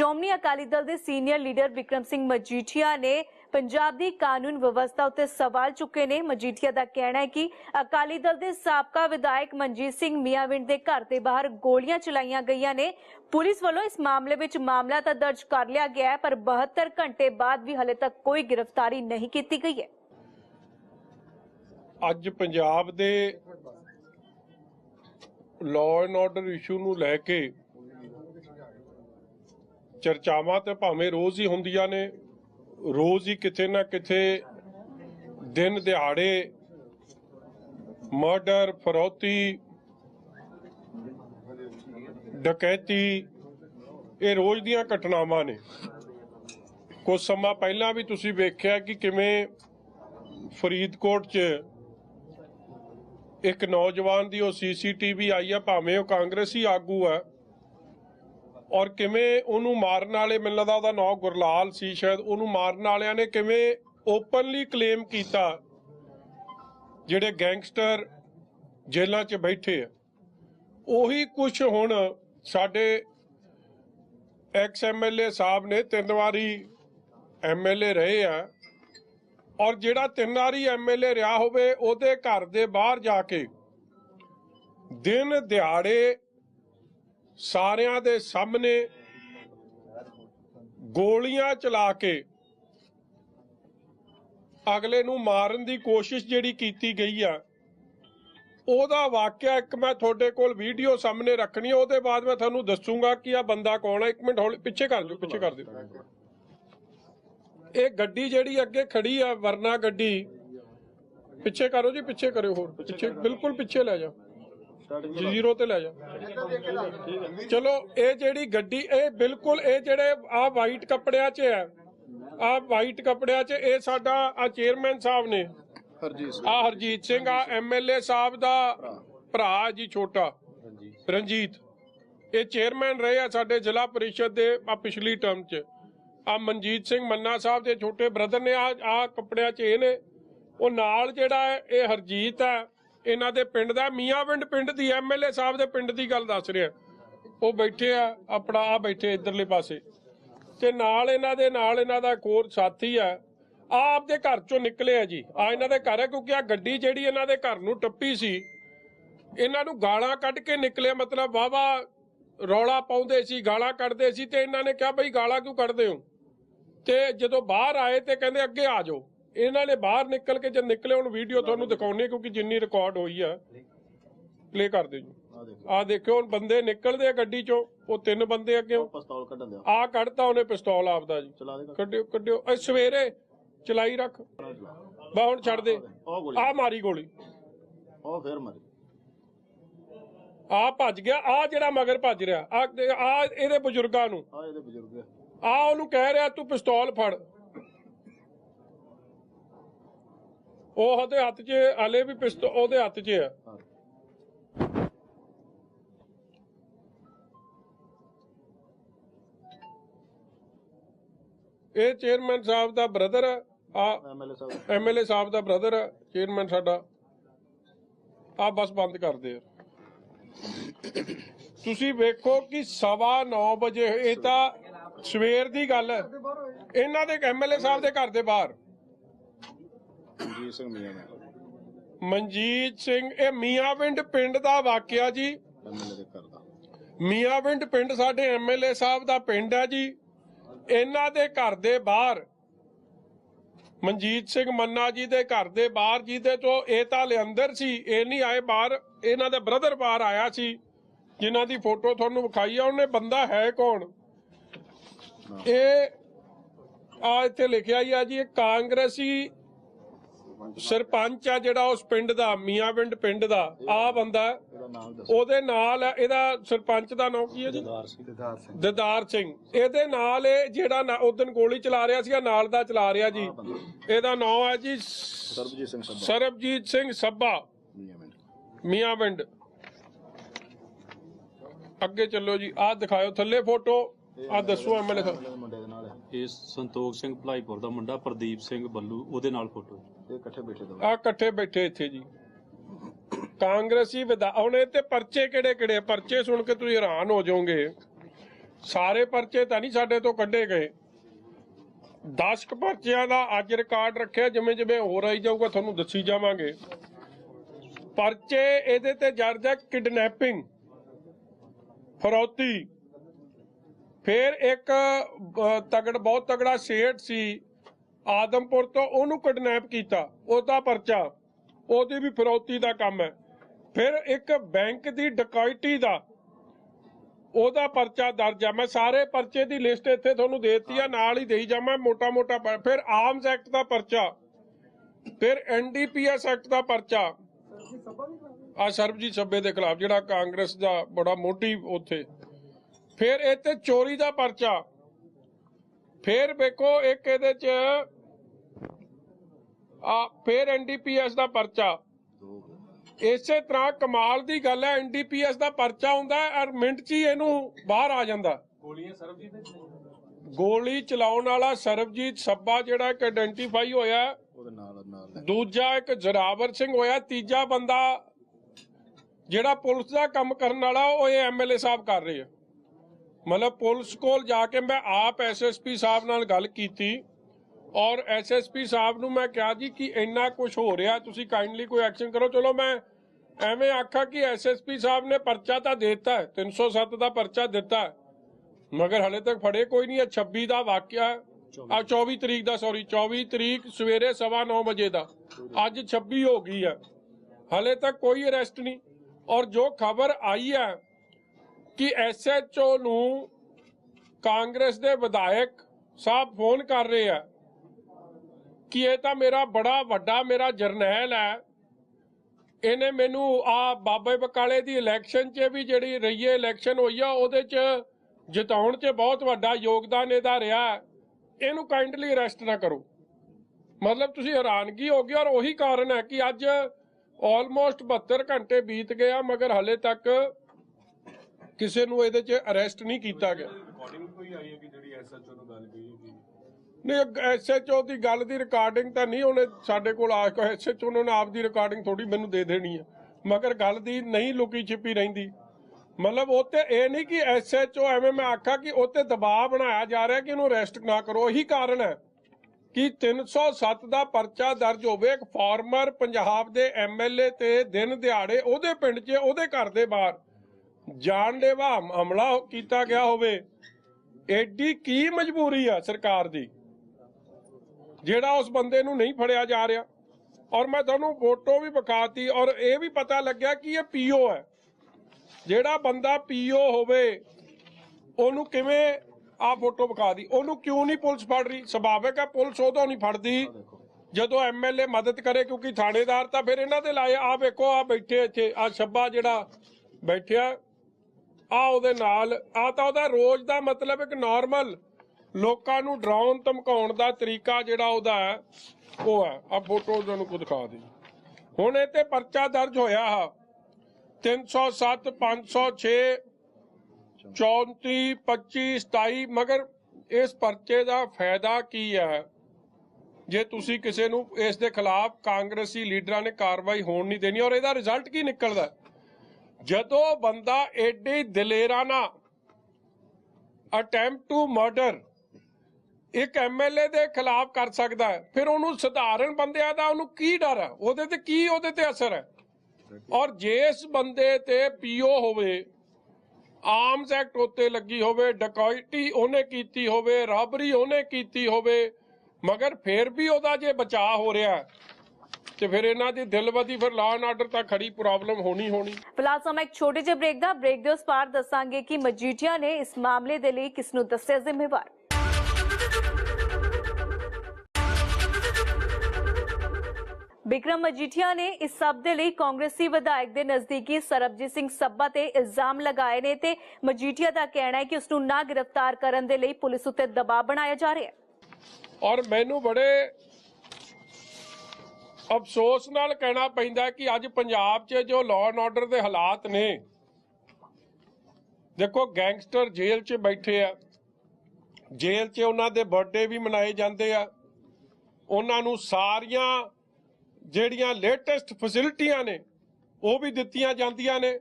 ਸ਼੍ਰੋਮਣੀ ਅਕਾਲੀ ਦਲ ਦੇ senior leader Vikram Singh Majithia ਨੇ ਪੰਜਾਬ ਦੀ ਕਾਨੂੰਨ ਵਿਵਸਥਾ ਉੱਤੇ ਸਵਾਲ ਚੁੱਕੇ ਨੇ। ਮਜੀਠੀਆ ਦਾ ਕਹਿਣਾ ਹੈ ਕਿ ਅਕਾਲੀ ਦਲ ਦੇ ਸਾਬਕਾ ਵਿਧਾਇਕ ਮਨਜੀਤ ਸਿੰਘ ਮੀਆਂਵਿੰਡ ਦੇ ਘਰ ਦੇ ਬਾਹਰ ਗੋਲੀਆਂ ਚਲਾਈਆਂ ਗਈਆਂ ਨੇ। ਪੁਲਿਸ ਵੱਲੋਂ ਇਸ ਮਾਮਲੇ ਵਿੱਚ ਮਾਮਲਾ ਤਾਂ ਦਰਜ ਕਰ ਲਿਆ ਗਿਆ ਹੈ, ਪਰ 72 ਘੰਟੇ ਬਾਅਦ ਵੀ ਹਲੇ ਤੱਕ ਕੋਈ ਗ੍ਰਿਫਤਾਰੀ ਨਹੀਂ ਕੀਤੀ ਗਈ ਹੈ। ਅੱਜ ਪੰਜਾਬ ਦੇ ਲਾਅ ਐਂਡ ਆਰਡਰ ਇਸ਼ੂ ਨੂੰ ਲੈ ਕੇ ਚਰਚਾਵਾਂ ਤੇ ਭਾਵੇਂ ਰੋਜ਼ ਹੀ ਹੁੰਦੀਆਂ ਨੇ, ਰੋਜ਼ ਹੀ ਕਿਤੇ ਨਾ ਕਿਤੇ ਦਿਨ ਦਿਹਾੜੇ ਮਰਡਰ, ਫਰੋਤੀ, ਡਕੈਤੀ, ਇਹ ਰੋਜ਼ ਦੀਆਂ ਘਟਨਾਵਾਂ ਨੇ। ਕੁਝ ਸਮਾਂ ਪਹਿਲਾਂ ਵੀ ਤੁਸੀਂ ਵੇਖਿਆ ਕਿ ਕਿਵੇਂ ਫਰੀਦਕੋਟ 'ਚ ਇੱਕ ਨੌਜਵਾਨ ਦੀ ਉਹ ਸੀਸੀਟੀਵੀ ਆਈ ਆ, ਭਾਵੇਂ ਉਹ ਕਾਂਗਰਸੀ ਆਗੂ ਆ ਔਰ ਕਿਵੇਂ ਉਹਨੂੰ ਮਾਰਨ ਵਾਲੇ, ਮੈਨੂੰ ਲੱਗਦਾ ਉਹਦਾ ਨਾਮ ਗੁਰਲਾਲ ਸੀ ਸ਼ਾਇਦ, ਉਹਨੂੰ ਮਾਰਨ ਵਾਲਿਆਂ ਨੇ ਕਿਵੇਂ ਓਪਨਲੀ ਕਲੇਮ ਕੀਤਾ ਜਿਹੜੇ ਗੈਂਗਸਟਰ ਜੇਲ੍ਹਾਂ 'ਚ ਬੈਠੇ ਆ। ਉਹੀ ਕੁਝ ਹੁਣ ਸਾਡੇ ਐਕਸ ਐਮਐਲਏ ਸਾਹਿਬ ਨੇ ਤਿੰਨ ਵਾਰੀ ਐਮਐਲਏ ਰਹੇ ਆ ਔਰ ਜਿਹੜਾ ਤਿੰਨ ਵਾਰੀ ਐਮਐਲਏ ਰਿਹਾ ਹੋਵੇ, ਉਹਦੇ ਘਰ ਦੇ ਬਾਹਰ ਜਾ ਕੇ ਦਿਨ ਦਿਹਾੜੇ ਸਾਰਿਆਂ ਦੇ ਸਾਹਮਣੇ ਗੋਲੀਆਂ ਚਲਾ ਕੇ ਅਗਲੇ ਨੂੰ ਮਾਰਨ ਦੀ ਕੋਸ਼ਿਸ਼ ਜਿਹੜੀ ਕੀਤੀ ਗਈ ਆ, ਉਹਦਾ ਵਾਕਿਆ ਇੱਕ ਮੈਂ ਤੁਹਾਡੇ ਕੋਲ ਵੀਡੀਓ ਸਾਹਮਣੇ ਰੱਖਣੀ ਆ, ਉਹਦੇ ਬਾਅਦ ਮੈਂ ਤੁਹਾਨੂੰ ਦੱਸੂਗਾ ਕਿ ਆ ਬੰਦਾ ਕੌਣ ਆ। ਇੱਕ ਮਿੰਟ ਹੌਲੀ, ਪਿੱਛੇ ਕਰ ਦਿਓ, ਪਿੱਛੇ ਕਰ ਦਿਓ। ਇਹ ਗੱਡੀ ਜਿਹੜੀ ਅੱਗੇ ਖੜੀ ਆ, ਵਰਨਾ ਗੱਡੀ। ਪਿੱਛੇ ਕਰੋ ਜੀ, ਪਿੱਛੇ ਕਰਿਓ ਹੋਰ, ਪਿੱਛੇ, ਬਿਲਕੁਲ ਪਿੱਛੇ ਲੈ ਜਾ ਜ਼ੀਰੋ ਤੇ ਲੈ ਜਾ। ਚਲੋ ਇਹ ਜਿਹੜੀ ਗੱਡੀ ਇਹ ਬਿਲਕੁਲ ਇਹ ਜਿਹੜੇ ਆ ਵਾਈਟ ਕੱਪੜਿਆਂ 'ਚ ਹੈ ਆ ਵਾਈਟ ਕੱਪੜਿਆਂ 'ਚ ਇਹ ਸਾਡਾ ਆ ਚੇਅਰਮੈਨ ਸਾਹਿਬ ਨੇ। ਹਰਜੀਤ ਸਿੰਘ। ਆ ਹਰਜੀਤ ਸਿੰਘ ਆ ਐਮਐਲਏ ਸਾਹਿਬ ਦਾ ਭਰਾ ਜੀ ਛੋਟਾ। ਰਣਜੀਤ। ਇਹ ਚੇਅਰਮੈਨ ਰਹੇ ਆ ਸਾਡੇ ਜ਼ਿਲ੍ਹਾ ਪਰਿਸ਼ਦ ਦੇ ਆ ਪਿਛਲੀ ਟਰਮ 'ਚ। ਆ ਮਨਜੀਤ ਸਿੰਘ ਮੰਨਾ ਸਾਹਿਬ ਦੇ ਛੋਟੇ ਬ੍ਰਦਰ ਨੇ ਆ ਆ ਕੱਪੜਿਆਂ 'ਚ ਇਹ ਨੇ। ਉਹ ਨਾਲ ਜਿਹੜਾ ਇਹ ਹਰਜੀਤ ਹੈ। ਇਹਨਾਂ ਦੇ ਪਿੰਡ ਦਾ ਮੀਆਂਵਿੰਡ ਪਿੰਡ ਦੀ ਐਮਐਲਏ ਸਾਹਿਬ ਦੇ ਪਿੰਡ ਦੀ ਗੱਲ ਦੱਸ ਰਿਹਾ। ਉਹ ਬੈਠੇ ਆ, ਆਪਣਾ ਆ ਬੈਠੇ ਇਧਰਲੇ ਪਾਸੇ। ਤੇ ਨਾਲ ਇਹਨਾਂ ਦੇ, ਨਾਲ ਇਹਨਾਂ ਦਾ ਇੱਕ ਸਾਥੀ ਆ। ਆ ਆਪਦੇ ਘਰ ਚੋਂ ਨਿਕਲੇ ਆ ਜੀ। ਆ ਇਹਨਾਂ ਦੇ ਘਰ ਹੈ ਕਿਉਂਕਿ ਆ ਗੱਡੀ ਜਿਹੜੀ ਇਹਨਾਂ ਦੇ ਘਰ ਨੂੰ ਟੱਪੀ ਸੀ, ਇਹਨਾਂ ਨੂੰ ਗਾਲਾਂ ਕੱਢ ਕੇ ਨਿਕਲੇ ਮਤਲਬ ਵਾਵਾ ਰੌਲਾ ਪਾਉਂਦੇ ਸੀ, ਗਾਲਾਂ ਕੱਢਦੇ ਸੀ ਤੇ ਇਹਨਾਂ ਨੇ ਕਿਹਾ, ਬਈ ਗਾਲਾਂ ਕਿਉਂ ਕੱਢਦੇ ਹੋ? ਤੇ ਜਦੋਂ ਬਾਹਰ ਆਏ ਤੇ ਕਹਿੰਦੇ, ਅੱਗੇ ਆ ਜਾਓ। ਇਹਨਾਂ ਨੇ ਬਾਹਰ ਨਿਕਲ ਕੇ ਜਦ ਨਿਕਲੇ ਹੁਣ ਵੀਡੀਓ ਤੁਹਾਨੂੰ ਦਿਖਾਉਣੀ ਕਿਉਂਕਿ ਜਿੰਨੀ ਰਿਕਾਰਡ ਹੋਈ ਆ। ਪਲੇ ਕਰ ਦਿਓ ਜੀ। ਆ ਦੇਖੋ। ਆ ਦੇਖਿਓ ਹੁਣ ਬੰਦੇ ਨਿਕਲਦੇ ਆ ਗੱਡੀ ਚੋਂ ਉਹ ਤਿੰਨ ਬੰਦੇ ਅੱਗੇ ਪਿਸਤੌਲ ਕੱਢਣ ਦਿਆ ਆ। ਕੱਢਤਾ ਉਹਨੇ ਪਿਸਤੌਲ ਆਪਦਾ ਜੀ। ਕੱਢਿਓ ਕੱਢਿਓ। ਇਹ ਸਵੇਰੇ ਚਲਾਈ ਰੱਖ। ਬਾ ਹੁਣ ਛੱਡ ਦੇ। ਆ ਮਾਰੀ ਗੋਲੀ। ਉਹ ਫੇਰ ਮਾਰੀ। ਆ ਭੱਜ ਗਿਆ। ਆ ਜਿਹੜਾ ਮਗਰ ਭੱਜ ਰਿਹਾ। ਆ ਇਹਦੇ ਬਜ਼ੁਰਗਾਂ ਨੂੰ। ਆ ਇਹਦੇ ਬਜ਼ੁਰਗ। ਆ। ਉਹਨੂੰ ਕਹਿ ਰਿਹਾ ਤੂੰ ਪਿਸਤੌਲ ਫੜ। ਉਹ ਉਹਦੇ ਹੱਥ 'ਚ ਹਲੇ ਵੀ ਪਿਸਤੌਲ ਉਹਦੇ ਹੱਥ 'ਚ ਹੈ। ਹਾਂ ਇਹ ਚੇਅਰਮੈਨ ਸਾਹਿਬ ਦਾ ਬ੍ਰਦਰ ਆ ਐਮਐਲਏ ਸਾਹਿਬ ਐਮਐਲਏ ਸਾਹਿਬ ਦਾ ਬ੍ਰਦਰ ਹੈ ਚੇਅਰਮੈਨ ਸਾਡਾ। ਆ ਬਸ ਬੰਦ ਕਰਦੇ ਆ। ਤੁਸੀਂ ਵੇਖੋ ਕਿ ਸਵਾ 9 ਵਜੇ ਇਹ ਤਾਂ ਸਵੇਰ ਦੀ ਗੱਲ ਹੈ। ਇਹਨਾਂ ਦੇ ਐਮਐਲਏ ਸਾਹਿਬ ਦੇ ਘਰ ਦੇ ਬਾਹਰ। ਜੀ ਸਿੰਘ ਮੀਆਂ ਨੇ। ਮਨਜੀਤ ਸਿੰਘ ਇਹ ਮੀਆਂਵਿੰਡ ਪਿੰਡ ਦਾ ਵਾਕਿਆ ਜੀ। ਐਮਐਲਏ ਦੇ ਘਰ ਦਾ। ਮੀਆਂਵਿੰਡ ਪਿੰਡ ਸਾਡੇ ਐਮਐਲਏ ਸਾਹਿਬ ਦਾ ਪਿੰਡ ਹੈ ਜੀ। ਇਹਨਾਂ ਦੇ ਘਰ ਦੇ ਬਾਹਰ ਮਨਜੀਤ ਸਿੰਘ ਮੰਨਾ ਜੀ ਦੇ ਘਰ ਦੇ ਬਾਹਰ ਜਿਹਦੇ ਤੋਂ ਇਹ ਤਾਂ ਅੰਦਰ ਸੀ ਇਹ ਨਹੀਂ ਆਏ ਬਾਹਰ ਇਹਨਾਂ ਦਾ ਬ੍ਰਦਰ ਬਾਹਰ ਆਇਆ ਸੀ। ਜਿਨ੍ਹਾਂ ਦੀ ਫੋਟੋ ਤੁਹਾਨੂੰ ਵਿਖਾਈ ਆ ਉਹਨੇ ਬੰਦਾ ਹੈ ਕੌਣ? ਇਹ ਆ ਇੱਥੇ ਲਿਖਿਆ ਹੀ ਆ ਜੀ ਇਹ ਕਾਂਗਰਸੀ ਸਰਪੰਚ ਆ ਜਿਹੜਾ ਉਸ ਪਿੰਡ ਦਾ ਮੀਆਂਵਿੰਡ ਪਿੰਡ ਦਾ ਆ ਬੰਦਾ ਉਹਦੇ ਨਾਲ ਇਹਦਾ ਸਰਪੰਚ ਦਾ ਨਾਮ ਕੀ ਹੈ ਜੀ? ਦਿਦਾਰ ਸਿੰਘ। ਇਹਦੇ ਨਾਲ ਇਹ ਜਿਹੜਾ ਉਦੋਂ ਗੋਲੀ ਚਲਾ ਰਿਹਾ ਸੀ ਨਾਲ ਦਾ ਚਲਾ ਰਿਹਾ ਜੀ। ਇਹਦਾ ਨਾਮ ਹੈ ਜੀ ਸਰਬਜੀਤ ਸਿੰਘ ਸੱਬਾ ਸਰਬਜੀਤ ਸਿੰਘ ਸੱਬਾ ਮੀਆਂ ਮੀਆਂਵਿੰਡ ਅੱਗੇ ਚੱਲੋ ਜੀ ਆਹ ਦਿਖਾਓ ਥੱਲੇ ਫੋਟੋ। ਆਹ ਦੱਸੋ ਐਮਐਲਏ ਸਾਹਿਬ। ਇਹਦੇ ਮੁੰਡੇ ਦੇ ਨਾਲ ਹੈ। ਇਹ ਸੰਤੋਖ ਸਿੰਘ ਭਲਾਈਪੁਰ ਦਾ ਮੁੰਡਾ ਪ੍ਰਦੀਪ ਸਿੰਘ ਬੱਲੂ ਉਹਦੇ ਨਾਲ ਫੋਟੋ ਇਹ ਇਕੱਠੇ ਬੈਠੇ ਦੋ। ਆ ਇਕੱਠੇ ਬੈਠੇ ਇੱਥੇ ਜੀ। ਕਾਂਗਰਸੀ ਵਿਧਾ, ਹੁਣ ਇਹ ਤੇ ਪਰਚੇ ਕਿਹੜੇ ਕਿਹੜੇ ਪਰਚੇ ਸੁਣ ਕੇ ਤੁਸੀਂ ਹੈਰਾਨ ਹੋ ਜਾਓਗੇ। ਸਾਰੇ ਪਰਚੇ ਤਾਂ ਨਹੀਂ ਸਾਡੇ ਤੋਂ ਕੱਢੇ ਗਏ। 10 ਕੁ ਪਰਚਿਆਂ ਦਾ ਅੱਜ ਰਿਕਾਰਡ ਰੱਖਿਆ, ਜਿਵੇਂ ਜਿਵੇਂ ਹੋਰ ਆਈ ਜਾਊਗਾ, ਤੁਹਾਨੂੰ ਦੱਸੀ ਜਾਵਾਂਗੇ। ਪਰਚੇ ਇਹਦੇ ਤੇ ਦਰਜ ਹੈ ਕਿਡਨੈਪਿੰਗ, ਫਰੌਤੀ। ਫਿਰ ਇੱਕ ਤਗੜ ਬਹੁਤ ਤਗੜਾ ਸੇਠ ਸੀ। ਆਦਮਪੁਰ ਤੋਂ ਉਹਨੂੰ ਕਿਡਨੈਪ ਕੀਤਾ ਉਹਦਾ ਪਰਚਾ ਉਹਦੀ ਵੀ ਫਰੌਤੀ ਦਾ ਕੰਮ ਹੈ। ਫਿਰ ਇੱਕ ਬੈਂਕ ਦੀ ਡਕੈਤੀ ਦਾ ਉਹਦਾ ਪਰਚਾ ਦਰਜ ਹੈ। ਮੈਂ ਸਾਰੇ ਪਰਚੇ ਦੀ ਲਿਸਟ ਇੱਥੇ ਤੁਹਾਨੂੰ ਦੇ ਦਿੱਤੀ ਆ ਨਾਲ ਹੀ ਦੇਈ ਜਾਵਾਂ ਮੋਟਾ ਮੋਟਾ ਫਿਰ ਆਰਮਸ ਐਕਟ ਦਾ ਪਰਚਾ ਫਿਰ ਐਨਡੀਪੀਐਸ ਐਕਟ ਦਾ ਪਰਚਾ। ਆ ਸਰਬਜੀਤ ਸੱਬੇ ਦੇ ਖਿਲਾਫ ਜਿਹੜਾ ਕਾਂਗਰਸ ਦਾ ਬੜਾ ਮੋਢੀ ਉੱਥੇ। ਫਿਰ ਤੇ ਚੋਰੀ ਦਾ ਪਰਚਾ ਫਿਰ ਵੇਖੋ ਇੱਕ ਇਹਦੇ ਚ ਆ ਫਿਰ ਐਨਡੀਪੀਐਸ ਦਾ ਪਰਚਾ। ਇਸੇ ਤਰ੍ਹਾਂ ਕਮਾਲ ਦੀ ਗੱਲ ਹੈ ਐਨਡੀਪੀਐਸ ਦਾ ਪਰਚਾ ਹੁੰਦਾ ਔਰ ਮਿੰਟ 'ਚ ਹੀ ਇਹਨੂੰ ਬਾਹਰ ਆ ਜਾਂਦਾ। ਗੋਲੀਆਂ ਸਰਬਜੀਤ ਗੋਲੀ ਚਲਾਉਣ ਵਾਲਾ ਸਰਬਜੀਤ ਸੱਬਾ ਜਿਹੜਾ ਇੱਕ ਆਇਡੈਂਟੀਫਾਈ ਹੋਇਆ ਹੈ। ਉਹਦੇ ਨਾਲ ਨਾਲ ਲੈ। ਦੂਜਾ ਇੱਕ ਜ਼ਰਾਵਰ ਸਿੰਘ ਹੋਇਆ ਤੀਜਾ ਬੰਦਾ ਜਿਹੜਾ ਪੁਲਿਸ ਦਾ ਕੰਮ ਕਰਨ ਵਾਲਾ ਉਹ ਇਹ ਐਮਐਲਏ ਸਾਹਿਬ ਕਰ ਰਹੇ ਆ। ਮਤਲਬ ਪੁਲਿਸ ਕੋਲ ਜਾ ਕੇ ਮੈਂ ਆਪ ਐਸਐਸਪੀ ਸਾਹਿਬ ਨਾਲ ਗੱਲ ਕੀਤੀ ਔਰ ਐਸਐਸਪੀ ਸਾਹਿਬ ਨੂੰ ਮੈਂ ਕਿਹਾ ਜੀ ਕਿ ਇੰਨਾ ਕੁਝ ਹੋ ਰਿਹਾ, ਤੁਸੀਂ ਕਾਈਂਡਲੀ ਕੋਈ ਐਕਸ਼ਨ ਕਰੋ। ਚਲੋ ਮੈਂ ਐਵੇਂ ਆਖਾ ਕਿ ਐਸਐਸਪੀ ਸਾਹਿਬ ਨੇ ਪਰਚਾ ਤਾਂ ਦੇ ਦਿੱਤਾ 307 ਦਾ ਪਰਚਾ ਦਿੱਤਾ ਮਗਰ ਹਲੇ ਤੱਕ ਫੜੇ ਕੋਈ ਨਹੀਂ ਹੈ 26 ਦਾ ਵਾਕਿਆ ਹੈ। ਆ 24 ਤਰੀਕ ਦਾ ਸੌਰੀ 24 ਤਰੀਕ ਸਵੇਰੇ 9:30 ਵਜੇ ਦਾ। ਅੱਜ 26 ਹੋ ਗਈ ਹੈ। ਹਲੇ ਤੱਕ ਕੋਈ ਅਰੈਸਟ ਨਹੀਂ। ਔਰ ਜੋ ਖਬਰ ਆਈ ਹੈ ਕਿ ਐਸਐਚਓ ਨੂੰ ਕਾਂਗਰਸ ਦੇ ਵਿਧਾਇਕ ਸਾਹਿਬ ਫੋਨ ਕਰ ਰਹੇ ਆ ਕਿ ਇਹ ਤਾਂ ਮੇਰਾ ਬੜਾ ਵੱਡਾ, ਮੇਰਾ ਜਰਨੈਲ ਹੈ। ਇਹਨੇ ਮੈਨੂੰ ਆ ਬਾਬੇ ਬਕਾਲੇ ਦੀ ਇਲੈਕਸ਼ਨ 'ਚ ਵੀ ਜਿਹੜੀ ਰਈਏ ਇਲੈਕਸ਼ਨ ਹੋਈ ਆ, ਉਹਦੇ 'ਚ ਜਿਤਾਉਣ 'ਚ ਬਹੁਤ ਵੱਡਾ ਯੋਗਦਾਨ ਇਹਦਾ ਰਿਹਾ। ਇਹਨੂੰ ਕਾਈਂਡਲੀ ਅਰੈਸਟ ਨਾ ਕਰੋ। ਮਤਲਬ ਤੁਸੀਂ ਹੈਰਾਨਗੀ ਹੋ ਗਈ ਔਰ ਉਹੀ ਕਾਰਨ ਹੈ ਕਿ ਅੱਜ ਆਲਮੋਸਟ 72 ਘੰਟੇ ਬੀਤ ਗਏ ਆ, ਮਗਰ ਹਲੇ ਤੱਕ ਕਿਸੇ ਨੂੰ ਇਹਦੇ 'ਚ ਅਰੈਸਟ ਨਹੀਂ ਕੀਤਾ ਗਿਆ। ਰਿਕਾਰਡਿੰਗ ਕੋਈ ਆਈ ਹੈ ਕਿ ਜਿਹੜੀ ਐਸਐਚਓ ਨੂੰ ਗੱਲ ਕਹੀ ਹੈ ਨਹੀਂ ਐਸਐਚਓ ਦੀ ਗੱਲ ਦੀ ਰਿਕਾਰਡਿੰਗ ਤਾਂ ਨਹੀਂ ਉਹਨੇ ਸਾਡੇ ਕੋਲ ਆ ਕੇ ਐਸਐਚਓ ਨੇ ਆਪ ਦੀ ਰਿਕਾਰਡਿੰਗ ਥੋੜੀ ਮੈਨੂੰ ਦੇ ਦੇਣੀ ਹੈ। ਮਗਰ ਗੱਲ ਦੀ ਨਹੀਂ ਲੁਕੀ ਛਿਪੀ ਰਹਿੰਦੀ। ਮਤਲਬ ਉਹ ਤੇ ਇਹ ਨਹੀਂ ਕਿ ਐਸਐਚਓ ਐਵੇਂ ਮੈਂ ਆਖਾ ਕਿ ਉਹ ਤੇ ਦਬਾਅ ਬਣਾਇਆ ਜਾ ਰਿਹਾ ਕਿ ਇਹਨੂੰ ਅਰੈਸਟ ਨਾ ਕਰੋ ਇਹੀ ਕਾਰਨ ਹੈ ਕਿ 307 ਦਾ ਪਰਚਾ ਦਰਜ ਹੋਵੇ ਇੱਕ ਫਾਰਮਰ ਪੰਜਾਬ ਦੇ ਐਮਐਲਏ ਤੇ ਦਿਨ ਦਿਹਾੜੇ ਉਹਦੇ ਪਿੰਡ 'ਚ ਉਹਦੇ ਘਰ ਦੇ ਬਾਹਰ। ਜਾਨਲੇਵਾ ਹਮਲਾ ਕੀਤਾ ਗਿਆ ਹੋਵੇ ਐਡੀ ਕੀ ਮਜਬੂਰੀ ਆ ਸਰਕਾਰ ਦੀ, ਜਿਹੜਾ ਉਸ ਬੰਦੇ ਨੂੰ ਨਹੀਂ ਫੜਿਆ ਜਾ ਰਿਹਾ। ਔਰ ਮੈਂ ਤੁਹਾਨੂੰ ਫੋਟੋ ਵੀ ਵਿਖਾਤੀ ਔਰ ਇਹ ਵੀ ਪਤਾ ਲੱਗਿਆ ਕਿ ਇਹ ਪੀਓ ਹੈ। ਜਿਹੜਾ ਬੰਦਾ ਪੀਓ ਹੋਵੇ, ਉਹਨੂੰ ਕਿਵੇਂ ਆ ਫੋਟੋ ਵਿਖਾ ਦੀ? ਉਹਨੂੰ ਕਿਉਂ ਨਹੀਂ ਪੁਲਿਸ ਫੜ ਰਹੀ? ਸੁਭਾਵਿਕ ਹੈ ਪੁਲਿਸ ਉਦੋਂ ਨਹੀਂ ਫੜਦੀ, ਜਦੋਂ ਐਮਐਲਏ ਮਦਦ ਕਰੇ ਕਿਉਂਕਿ ਥਾਣੇਦਾਰ ਤਾਂ ਫਿਰ ਇਹਨਾਂ ਦੇ ਲਾਏ ਆ ਵੇਖੋ ਆ ਬੈਠੇ ਇੱਥੇ ਆ ਛੱਬਾ ਜਿਹੜਾ ਬੈਠਿਆ ਆ ਉਹਦੇ ਨਾਲ ਆ ਤਾਂ ਉਹਦਾ ਰੋਜ਼ ਦਾ ਮਤਲਬ ਇੱਕ ਨਾਰਮਲ ਲੋਕਾਂ ਨੂੰ ਡਰਾਉਣ, ਧਮਕਾਉਣ ਦਾ ਤਰੀਕਾ ਜਿਹੜਾ ਉਹਦਾ ਹੈ, ਉਹ ਹੈ। ਆ ਫੋਟੋ ਤੁਹਾਨੂੰ ਕੋ ਦਿਖਾ ਦੇ ਹੁਣ ਇਹ ਤੇ ਪਰਚਾ ਦਰਜ ਹੋਇਆ ਆ। 307 506 34 25 27 ਮਗਰ ਇਸ ਪਰਚੇ ਦਾ ਫਾਇਦਾ ਕੀ ਹੈ? ਜੇ ਤੁਸੀਂ ਕਿਸੇ ਨੂੰ ਇਸ ਦੇ ਖਿਲਾਫ ਕਾਂਗਰਸੀ ਲੀਡਰਾਂ ਨੇ ਕਾਰਵਾਈ ਹੋਣ ਨਹੀਂ ਦੇਣੀ ਔਰ ਇਹਦਾ ਰਿਜ਼ਲਟ ਕੀ ਨਿਕਲਦਾ? ਜਦੋਂ ਬੰਦਾ ਐਡੀ ਦਲੇਰਾਨਾ ਅਟੈਂਪਟ ਟੂ ਮਰਡਰ ਇੱਕ ਐਮਐਲਏ ਦੇ ਖਿਲਾਫ ਕਰ ਸਕਦਾ ਫਿਰ ਉਹਨੂੰ ਸਧਾਰਨ ਬੰਦਿਆਂ ਦਾ ਉਹਨੂੰ ਕੀ ਡਰ ਹੈ? ਉਹਦੇ ਤੇ ਕੀ ਉਹਦੇ ਤੇ ਅਸਰ ਹੈ? ਔਰ ਜਿਸ ਬੰਦੇ ਤੇ ਪੀਓ ਹੋਵੇ ਆਰਮਸ ਐਕਟ ਉੱਤੇ ਲੱਗੀ ਹੋਵੇ ਡਕੈਤੀ ਉਹਨੇ ਕੀਤੀ ਹੋਵੇ ਰਾਬਰੀ ਉਹਨੇ ਕੀਤੀ ਹੋਵੇ, ਮਗਰ ਫੇਰ ਵੀ ਉਹਦਾ ਜੇ ਬਚਾਅ ਹੋ ਰਿਹਾ ਤੇ ਫਿਰ ਇਹਨਾਂ ਦੀ ਦਿਲਵਦੀ ਫਿਰ ਲਾਅ ਐਂਡ ਆਰਡਰ ਤਾਂ ਖੜੀ ਪ੍ਰੋਬਲਮ ਹੋਣੀ ਹੋਣੀ। ਫਿਲਹਾਲ ਸਮਾਂ ਇੱਕ ਛੋਟੇ ਜਿਹੇ ਬ੍ਰੇਕ ਦਾ। ਬ੍ਰੇਕ ਦੇ ਉਸ ਪਾਰ ਦੱਸਾਂਗੇ ਕਿ ਮਜੀਠੀਆ ਨੇ ਇਸ ਮਾਮਲੇ ਦੇ ਲਈ ਕਿਸ ਨੂੰ ਦੱਸਿਆ ਜ਼ਿੰਮੇਵਾਰ। ਬਿਕਰਮ ਮਜੀਠੀਆ ਨੇ ਇਸ ਸਭ ਦੇ ਲਈ ਕਾਂਗਰਸੀ ਵਿਧਾਇਕ ਦੇ ਨਜ਼ਦੀਕੀ ਸਰਬਜੀਤ ਸਿੰਘ ਸੱਬਾ ਤੇ ਇਲਜ਼ਾਮ ਲਗਾਏ ਨੇ ਤੇ ਮਜੀਠੀਆ ਦਾ ਕਹਿਣਾ ਹੈ ਕਿ ਉਸ ਨੂੰ ਨਾ ਗ੍ਰਿਫਤਾਰ ਕਰਨ ਦੇ ਲਈ ਪੁਲਿਸ ਉੱਤੇ ਦਬਾਅ ਬਣਾਇਆ ਜਾ ਰਿਹਾ ਹੈ। ਔਰ ਮੈਨੂੰ ਬੜੇ ਅਫਸੋਸ ਨਾਲ ਕਹਿਣਾ ਪੈਂਦਾ ਕਿ ਅੱਜ ਪੰਜਾਬ 'ਚ ਜੋ ਲਾਅ ਐਂਡ ਆਰਡਰ ਦੇ ਹਾਲਾਤ ਨੇ, ਦੇਖੋ ਗੈਂਗਸਟਰ ਜੇਲ੍ਹ 'ਚ ਬੈਠੇ ਆ, ਜੇਲ੍ਹ 'ਚ ਉਹਨਾਂ ਦੇ ਬਰਥਡੇ ਵੀ ਮਨਾਏ ਜਾਂਦੇ ਆ, ਉਹਨਾਂ ਨੂੰ ਸਾਰੀਆਂ ਜਿਹੜੀਆਂ ਲੇਟੈਸਟ ਫੈਸਿਲਿਟੀਆਂ ਨੇ, ਉਹ ਵੀ ਦਿੱਤੀਆਂ ਜਾਂਦੀਆਂ ਨੇ,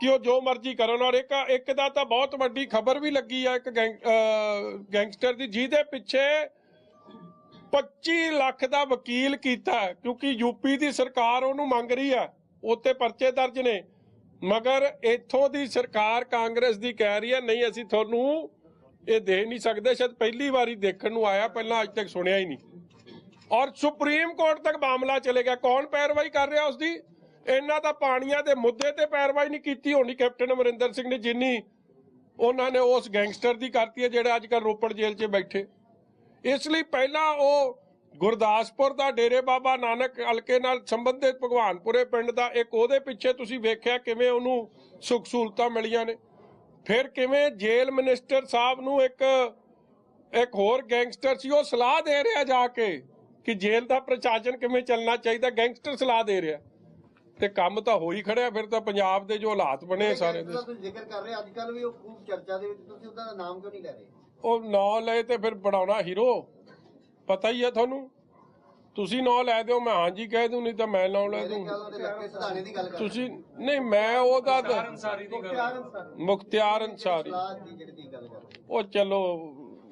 ਕਿ ਉਹ ਜੋ ਮਰਜ਼ੀ ਕਰਨ ਔਰ ਇੱਕ ਇੱਕ ਦਾ ਤਾਂ ਬਹੁਤ ਵੱਡੀ ਖਬਰ ਵੀ ਲੱਗੀ ਆ ਇੱਕ ਗੈਂਗ- ਗੈਂਗਸਟਰ ਦੀ, ਜਿਹਦੇ ਪਿੱਛੇ 25 ਲੱਖ ਦਾ ਵਕੀਲ ਕੀਤਾ ਹੈ, ਕਿਉਂਕਿ ਯੂਪੀ ਦੀ ਸਰਕਾਰ ਉਹਨੂੰ ਮੰਗ ਰਹੀ ਹੈ ਉੱਤੇ ਪਰਚੇ ਦਰਜ ਨੇ। ਮਗਰ ਇੱਥੋਂ ਦੀ ਸਰਕਾਰ ਕਾਂਗਰਸ ਦੀ ਕਹਿ ਰਹੀ ਹੈ ਨਹੀਂ ਅਸੀਂ ਤੁਹਾਨੂੰ ਇਹ ਦੇ ਨਹੀਂ ਸਕਦੇ। ਸ਼ਾਇਦ ਪਹਿਲੀ ਵਾਰੀ ਦੇਖਣ ਨੂੰ ਆਇਆ ਪਹਿਲਾਂ ਅੱਜ ਤੱਕ ਸੁਣਿਆ ਹੀ ਨਹੀਂ। ਔਰ ਸੁਪਰੀਮ ਕੋਰਟ ਤੱਕ ਮਾਮਲਾ ਚਲੇ ਗਿਆ। ਕੌਣ ਪੈਰਵਾਈ ਕਰ ਰਿਹਾ ਉਸ ਦੀ ਇਹਨਾਂ ਦਾ ਪਾਣੀਆਂ ਦੇ ਮੁੱਦੇ ਤੇ ਪੈਰਵਾਈ ਨਹੀਂ ਕੀਤੀ ਹੋਣੀ। ਕੈਪਟਨ ਅਮਰਿੰਦਰ ਸਿੰਘ ਨੇ ਜਿੰਨੀ ਉਹਨਾਂ ਨੇ ਉਸ ਗੈਂਗਸਟਰ ਦੀ ਕਰਤੀ ਹੈ ਜਿਹੜੇ ਅੱਜ ਕੱਲ੍ਹ ਰੋਪੜ ਜੇਲ੍ਹ 'ਚ ਬੈਠੇ। ਇਸ ਲਈ ਪਹਿਲਾਂ ਉਹ ਗੁਰਦਾਸਪੁਰ ਦਾ ਡੇਰੇ ਬਾਬਾ ਨਾਨਕ ਹਲਕੇ ਨਾਲ ਸੰਬੰਧਿਤ ਭਗਵਾਨਪੁਰੇ ਪਿੰਡ ਦਾ ਇੱਕ ਉਹਦੇ ਪਿੱਛੇ ਤੁਸੀਂ ਵੇਖਿਆ ਕਿਵੇਂ ਉਹਨੂੰ ਸੁੱਖ ਸਹੂਲਤਾਂ ਮਿਲੀਆਂ ਨੇ। ਫਿਰ ਕਿਵੇਂ ਜੇਲ੍ਹ ਮਿਨਿਸਟਰ ਸਾਹਿਬ ਨੂੰ ਇੱਕ ਇੱਕ ਹੋਰ ਗੈਂਗਸਟਰ ਸੀ ਉਹ ਸਲਾਹ ਦੇ ਰਿਹਾ ਜਾ ਕੇ ਕਿ ਜੇਲ੍ਹ ਦਾ ਪ੍ਰਸ਼ਾਸਨ ਕਿਵੇਂ ਚੱਲਣਾ ਚਾਹੀਦਾ ਗੈਂਗਸਟਰ ਸਲਾਹ ਦੇ ਰਿਹਾ। ਤੇ ਕੰਮ ਤਾਂ ਹੋ ਹੀ ਖੜਿਆ ਫਿਰ ਤਾਂ ਪੰਜਾਬ ਦੇ ਜੋ ਹਾਲਾਤ ਬਣੇ ਸਾਰੇ ਦੇ ਤੁਸੀਂ ਜ਼ਿਕਰ ਕਰ ਰਹੇ ਅੱਜ ਕੱਲ ਵੀ ਉਹ ਖੂਬ ਚਰਚਾ ਦੇ ਵਿੱਚ ਤੁਸੀਂ ਉਹਦਾ ਨਾਮ ਕਿਉਂ ਨਹੀਂ ਲੈ ਰਹੇ? ਉਹ ਨਾਂ ਲਏ ਤੇ ਫਿਰ ਬਣਾਉਣਾ ਹੀਰੋ। ਪਤਾ ਹੀ ਹੈ ਤੁਹਾਨੂੰ। ਤੁਸੀਂ ਨਾਂ ਲੈ ਦਿਓ ਮੈਂ ਹਾਂਜੀ ਕਹਿ ਦੂੰ ਨਹੀਂ ਤਾਂ ਮੈਂ ਨਾਂ ਲੈ ਦੂੰ। ਤੁਸੀਂ ਨਹੀਂ ਮੈਂ ਉਹਦਾ ਅਨਸਾਰੀ ਮੁਖਤਿਆਰ ਰਹੇ ਉਹ ਚਲੋ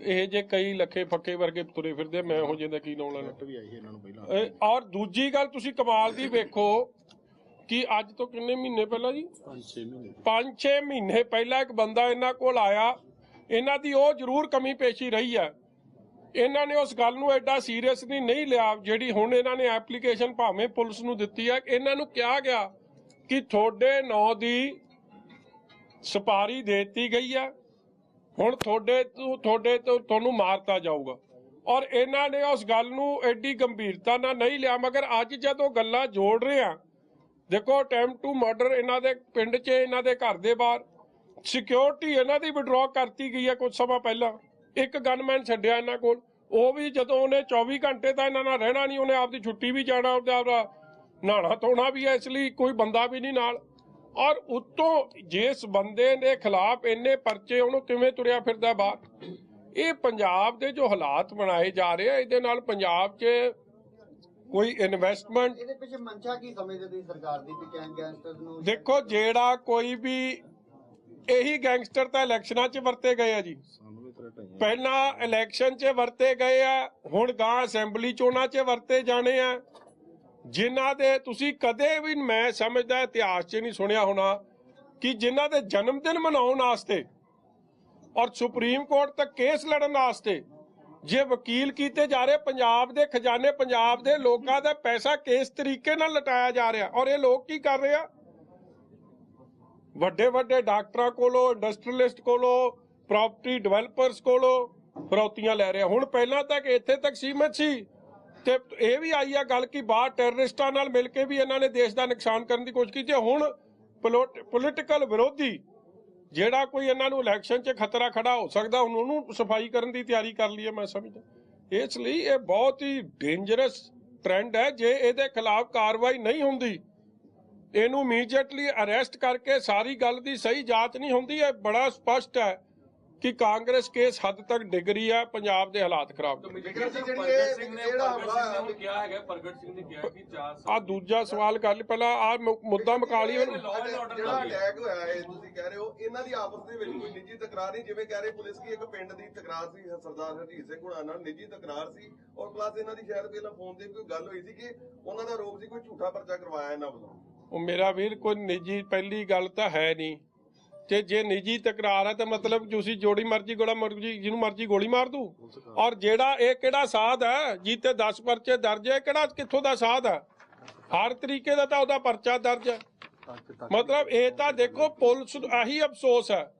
ਇਹ ਜੇ ਕਈ ਲੱਖੇ ਫੱਕੇ ਵਰਗੇ ਤੁਰੇ ਫਿਰਦੇ ਮੈਂ ਇਹੋ ਜਿਹੇ ਦਾ ਕੀ ਨਾਂ ਲੈਣਾ? ਵੀ ਆਈ ਸੀ ਇਹਨਾਂ ਨੂੰ ਪਹਿਲਾਂ। ਇਹ- ਔਰ ਦੂਜੀ ਗੱਲ ਤੁਸੀਂ ਕਮਾਲ ਦੀ ਵੇਖੋ ਕਿ ਅੱਜ ਤੋਂ ਕਿੰਨੇ ਮਹੀਨੇ ਪਹਿਲਾਂ ਜੀ? 5-6 ਮਹੀਨੇ। 5-6 ਮਹੀਨੇ ਪਹਿਲਾਂ ਇੱਕ ਬੰਦਾ ਇਹਨਾਂ ਕੋਲ ਆਇਆ। ਇਹਨਾਂ ਦੀ ਉਹ ਜ਼ਰੂਰ ਕਮੀ ਪੇਸ਼ੀ ਰਹੀ ਹੈ। ਇਹਨਾਂ ਨੇ ਉਸ ਗੱਲ ਨੂੰ ਐਡਾ ਸੀਰੀਅਸਲੀ ਨਹੀਂ ਲਿਆ ਜਿਹੜੀ ਹੁਣ ਇਹਨਾਂ ਨੇ ਐਪਲੀਕੇਸ਼ਨ ਭਾਵੇਂ ਪੁਲਿਸ ਨੂੰ ਦਿੱਤੀ ਹੈ। ਇਹਨਾਂ ਨੂੰ ਕਿਹਾ ਗਿਆ ਕਿ ਤੁਹਾਡੇ ਨਾਂ ਦੀ ਸਪਾਰੀ ਦਿੱਤੀ ਗਈ ਹੈ। ਹੁਣ ਤੁਹਾਡੇ ਤੋਂ ਤੁਹਾਡੇ ਤੋਂ ਤੁਹਾਨੂੰ ਮਾਰਤਾ ਜਾਊਗਾ। ਔਰ ਇਹਨਾਂ ਨੇ ਉਸ ਗੱਲ ਨੂੰ ਐਡੀ ਗੰਭੀਰਤਾ ਨਾਲ ਨਹੀਂ ਲਿਆ, ਮਗਰ ਅੱਜ ਜਦੋਂ ਗੱਲਾਂ ਜੋੜ ਰਹੇ ਆ ਦੇਖੋ ਅਟੈਂਪਟ ਟੂ ਮਰਡਰ ਇਹਨਾਂ ਦੇ ਪਿੰਡ 'ਚ, ਇਹਨਾਂ ਦੇ ਘਰ ਦੇ ਬਾਹਰ ਸਿਕਿਉਰਿਟੀ ਇਹਨਾਂ ਦੀ ਵਿਡਰਾਅ ਕਰਤੀ ਗਈ ਹੈ ਕੁਝ ਸਮਾਂ ਪਹਿਲਾਂ। ਇੱਕ ਗਨਮੈਨ ਛੱਡਿਆ ਇਹਨਾਂ ਕੋਲ। ਉਹ ਵੀ ਜਦੋਂ ਉਹਨੇ 24 ਘੰਟੇ ਤਾਂ ਇਹਨਾਂ ਨਾਲ ਰਹਿਣਾ ਨਹੀਂ ਉਹਨੇ ਆਪਦੀ ਛੁੱਟੀ ਵੀ ਜਾਣਾ ਉਹਦਾ ਆਪਦਾ ਨਹਾਣਾ ਧੋਣਾ ਵੀ ਹੈ ਇਸ ਲਈ ਕੋਈ ਬੰਦਾ ਵੀ ਨਹੀਂ ਨਾਲ। ਔਰ ਉਤੋਂ ਜਿਸ ਬੰਦੇ ਦੇ ਖਿਲਾਫ ਇੰਨੇ ਪਰਚੇ ਉਹਨੂੰ ਕਿਵੇਂ ਤੁਰਿਆ ਫਿਰਦਾ ਬਾਹਰ? ਇਹ ਪੰਜਾਬ ਦੇ ਜੋ ਹਾਲਾਤ ਬਣਾਏ ਜਾ ਰਹੇ ਆ ਇਹਦੇ ਨਾਲ ਪੰਜਾਬ 'ਚ ਕੋਈ ਇਨਵੈਸਟਮੈਂਟ ਇਹਦੇ ਪਿੱਛੇ ਮਨਸ਼ਾ ਕੀ ਸਮਝਦੇ ਤੁਸੀਂ ਸਰਕਾਰ ਦੀ ਕਿ ਗੈਂਗਸਟਰ ਨੂੰ? ਦੇਖੋ ਜਿਹੜਾ ਕੋਈ ਵੀ ਇਹੀ ਗੈਂਗਸਟਰ ਤਾਂ ਇਲੈਕਸ਼ਨਾਂ 'ਚ ਵਰਤੇ ਗਏ ਆ ਜੀ। ਪਹਿਲਾਂ ਇਲੈਕਸ਼ਨ 'ਚ ਵਰਤੇ ਗਏ ਆ ਹੁਣ ਗਾਂ ਅਸੈਂਬਲੀ ਚੋਣਾਂ 'ਚ ਵਰਤੇ ਜਾਣੇ ਆ। ਜਿਨ੍ਹਾਂ ਦੇ ਤੁਸੀਂ ਕਦੇ ਵੀ ਮੈਂ ਸਮਝਦਾ ਇਤਿਹਾਸ 'ਚ ਨਹੀਂ ਸੁਣਿਆ ਹੋਣਾ ਕਿ ਜਿਨ੍ਹਾਂ ਦੇ ਜਨਮ ਦਿਨ ਮਨਾਉਣ ਵਾਸਤੇ ਔਰ ਸੁਪਰੀਮ ਕੋਰਟ ਤੱਕ ਕੇਸ ਲੜਨ ਵਾਸਤੇ ਜੇ ਵਕੀਲ ਕੀਤੇ ਜਾ ਰਹੇ ਪੰਜਾਬ ਦੇ ਖਜ਼ਾਨੇ ਪੰਜਾਬ ਦੇ ਲੋਕਾਂ ਦਾ ਪੈਸਾ ਕਿਸ ਤਰੀਕੇ ਨਾਲ ਲਟਾਇਆ ਜਾ ਰਿਹਾ ਔਰ ਇਹ ਲੋਕ ਕੀ ਕਰ ਰਹੇ ਆ? ਵੱਡੇ ਵੱਡੇ ਡਾਕਟਰਾਂ ਕੋਲੋਂ ਇੰਡਸਟਰੀਅਲਿਸਟ ਕੋਲੋਂ ਪ੍ਰਾਪਰਟੀ ਡਿਵੈਲਪਰਸ ਕੋਲੋਂ ਫਰੌਤੀਆਂ ਲੈ ਰਿਹਾ। ਹੁਣ ਪਹਿਲਾਂ ਤੱਕ, ਇੱਥੇ ਤੱਕ ਸੀਮਤ ਸੀ। ਤੇ ਇਹ ਵੀ ਆਈ ਆ ਗੱਲ ਕਿ ਬਾਹਰ ਟੈਰਰਿਸਟਾਂ ਨਾਲ ਮਿਲ ਕੇ ਵੀ ਇਹਨਾਂ ਨੇ ਦੇਸ਼ ਦਾ ਨੁਕਸਾਨ ਕਰਨ ਦੀ ਕੋਸ਼ਿਸ਼ ਕੀਤੀ। ਹੁਣ ਪੋਲੀਟੀਕਲ ਵਿਰੋਧੀ, ਜਿਹੜਾ ਕੋਈ ਇਹਨਾਂ ਨੂੰ ਇਲੈਕਸ਼ਨ 'ਚ ਖਤਰਾ ਖੜਾ ਹੋ ਸਕਦਾ, ਹੁਣ ਉਹਨੂੰ ਸਫ਼ਾਈ ਕਰਨ ਦੀ ਤਿਆਰੀ ਕਰ ਲਈ ਹੈ, ਮੈਂ ਸਮਝਦਾ। ਇਸ ਲਈ ਇਹ ਬਹੁਤ ਹੀ ਡੇਂਜਰਸ ਟ੍ਰੈਂਡ ਹੈ। ਜੇ ਇਹਦੇ ਖਿਲਾਫ ਕਾਰਵਾਈ ਨਹੀਂ ਹੁੰਦੀ ਇਹਨੂੰ ਇਮੀਡੀਏਟਲੀ ਅਰੈਸਟ ਕਰਕੇ ਸਾਰੀ ਗੱਲ ਦੀ ਸਹੀ ਜਾਂਚ ਨਹੀਂ ਹੁੰਦੀ ਇਹ ਬੜਾ ਸਪਸ਼ਟ ਹੈ ਕਿ ਕਾਂਗਰਸ ਕੇਸ ਹੱਦ ਤੱਕ ਡਿੱਗ ਰਹੀ ਹੈ ਪੰਜਾਬ ਦੇ ਹਾਲਾਤ ਖਰਾਬ ਕਰ ਪ੍ਰਗਟ ਸਿੰਘ ਨੇ ਪ੍ਰਗਟ ਸਿੰਘ ਨੇ ਹੁਣ ਕਿਹਾ ਹੈਗਾ ਪ੍ਰਗਟ ਸਿੰਘ ਨੇ ਕਿਹਾ ਕਿ 4 ਆ ਦੂਜਾ ਸਵਾਲ ਕਰ ਲਈ ਪਹਿਲਾਂ ਆ ਮੁੱਦਾ ਮੁਕਾ ਲਈ ਉਹਨੂੰ ਲਾਅ ਐਂਡ ਆਰਡਰ ਜਿਹੜਾ ਅਟੈਕ ਹੋਇਆ ਹੈ ਤੁਸੀਂ ਕਹਿ ਰਹੇ ਹੋ ਇਹਨਾਂ ਦੀ ਆਪਸ ਦੇ ਵਿੱਚ ਕੋਈ ਨਿੱਜੀ ਤਕਰਾਰ ਨਹੀਂ ਜਿਵੇਂ ਕਹਿ ਰਹੇ ਪੁਲਿਸ ਕੀ ਇੱਕ ਪਿੰਡ ਦੀ ਤਕਰਾਰ ਸੀ ਸਰਦਾਰ ਹਰਜੀਤ ਸਿੰਘ ਹੁਣਾਂ ਨਾਲ ਨਿੱਜੀ ਤਕਰਾਰ ਸੀ ਔਰ ਪਲੱਸ ਇਹਨਾਂ ਦੀ ਸ਼ਾਇਦ ਪਹਿਲਾਂ ਫੋਨ ਤੇ ਕੋਈ ਗੱਲ ਹੋਈ ਸੀ ਕਿ ਉਹਨਾਂ ਦਾ ਆਰੋਪ ਸੀ ਕੋਈ ਝੂਠਾ ਪਰਚਾ ਕਰਵਾਇਆ ਇਹਨਾਂ ਵੱਲੋਂ। ਉਹ ਮੇਰਾ ਵੀਰ, ਕੋਈ ਨਿੱਜੀ ਪਹਿਲੀ ਗੱਲ ਤਾਂ ਹੈ ਨਹੀਂ। ਤੇ ਜੇ ਨਿੱਜੀ ਤਕਰਾਰ ਹੈ ਤਾਂ ਮਤਲਬ ਤੁਸੀਂ ਜੋੜੀ ਮਰਜ਼ੀ ਗੋਲਾ ਮਰਜ਼ੀ, ਜਿਹਨੂੰ ਮਰਜ਼ੀ ਗੋਲੀ ਮਾਰ ਦੂ। ਔਰ ਜਿਹੜਾ ਇਹ ਕਿਹੜਾ ਸਾਧ ਹੈ, ਜੀਤੇ 10 ਪਰਚੇ ਦਰਜ ਹੈ ਕਿਹੜਾ, ਕਿੱਥੋਂ ਦਾ ਸਾਧ ਹੈ? ਹਰ ਤਰੀਕੇ ਦਾ ਤਾਂ ਉਹਦਾ ਪਰਚਾ ਦਰਜ ਹੈ। ਮਤਲਬ ਇਹ ਤਾਂ ਦੇਖੋ, ਪੁਲਿਸ ਆਹੀ ਅਫਸੋਸ ਹੈ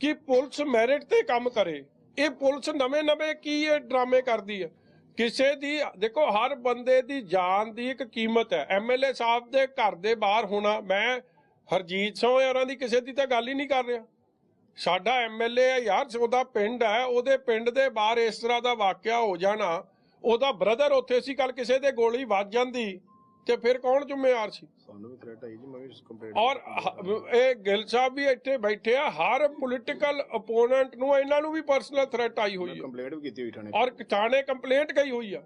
ਕਿ ਪੁਲਿਸ ਮੈਰਿਟ ਤੇ ਕੰਮ ਕਰੇ। ਇਹ ਪੁਲਿਸ ਨਵੇਂ ਨਵੇਂ ਕੀ ਇਹ ਡਰਾਮੇ ਕਰਦੀ ਹੈ? ਕਿਸੇ ਦੀ, ਦੇਖੋ, ਹਰ ਬੰਦੇ ਦੀ ਜਾਨ ਦੀ ਇੱਕ ਕੀਮਤ ਹੈ। ਐਮਐਲਏ ਸਾਹਿਬ ਦੇ ਘਰ ਦੇ ਬਾਹਰ ਹੋਣਾ, ਮੈਂ ਹਰਜੀਤ ਸਿੰਘ ਹੋਰਾਂ ਦੀ ਕਿਸੇ ਦੀ ਤਾਂ ਗੱਲ ਹੀ ਨਹੀਂ ਕਰ ਰਿਹਾ। ਸਾਡਾ ਐਮਐਲਏ ਹੈ ਯਾਰ, ਉਹਦਾ ਪਿੰਡ ਹੈ, ਉਹਦੇ ਪਿੰਡ ਦੇ ਬਾਹਰ ਇਸ ਤਰ੍ਹਾਂ ਦਾ ਵਾਕਿਆ ਹੋ ਜਾਣਾ, ਉਹਦਾ ਬ੍ਰਦਰ ਉੱਥੇ ਸੀ ਕੱਲ ਕਿਸੇ ਦੇ ਗੋਲੀ ਵੱਜ ਜਾਂਦੀ। ਤੇ ਫਿਰ ਕੌਣ ਜ਼ਿੰਮੇਵਾਰ ਸੀ? ਸਾਨੂੰ ਵੀ ਥ੍ਰੈਟ ਆਈ ਜੀ ਮੈਂ ਵੀ ਕੰਪਲੀਟ ਔਰ ਹ- ਇਹ ਗਿੱਲ ਸਾਹਿਬ ਵੀ ਇੱਥੇ ਬੈਠੇ ਆ ਹਰ ਪੋਲੀਟੀਕਲ ਅਪੋਨੈਂਟ ਨੂੰ ਇਹਨਾਂ ਨੂੰ ਵੀ ਪਰਸਨਲ ਥ੍ਰੈਟ ਆਈ ਹੋਈ ਹੈ ਕੰਪਲੀਟ ਵੀ ਕੀਤੀ ਹੋਈ ਥਾਣੇ ਔਰ ਥਾਣੇ ਕੰਪਲੇਂਟ ਗਈ ਹੋਈ ਆ।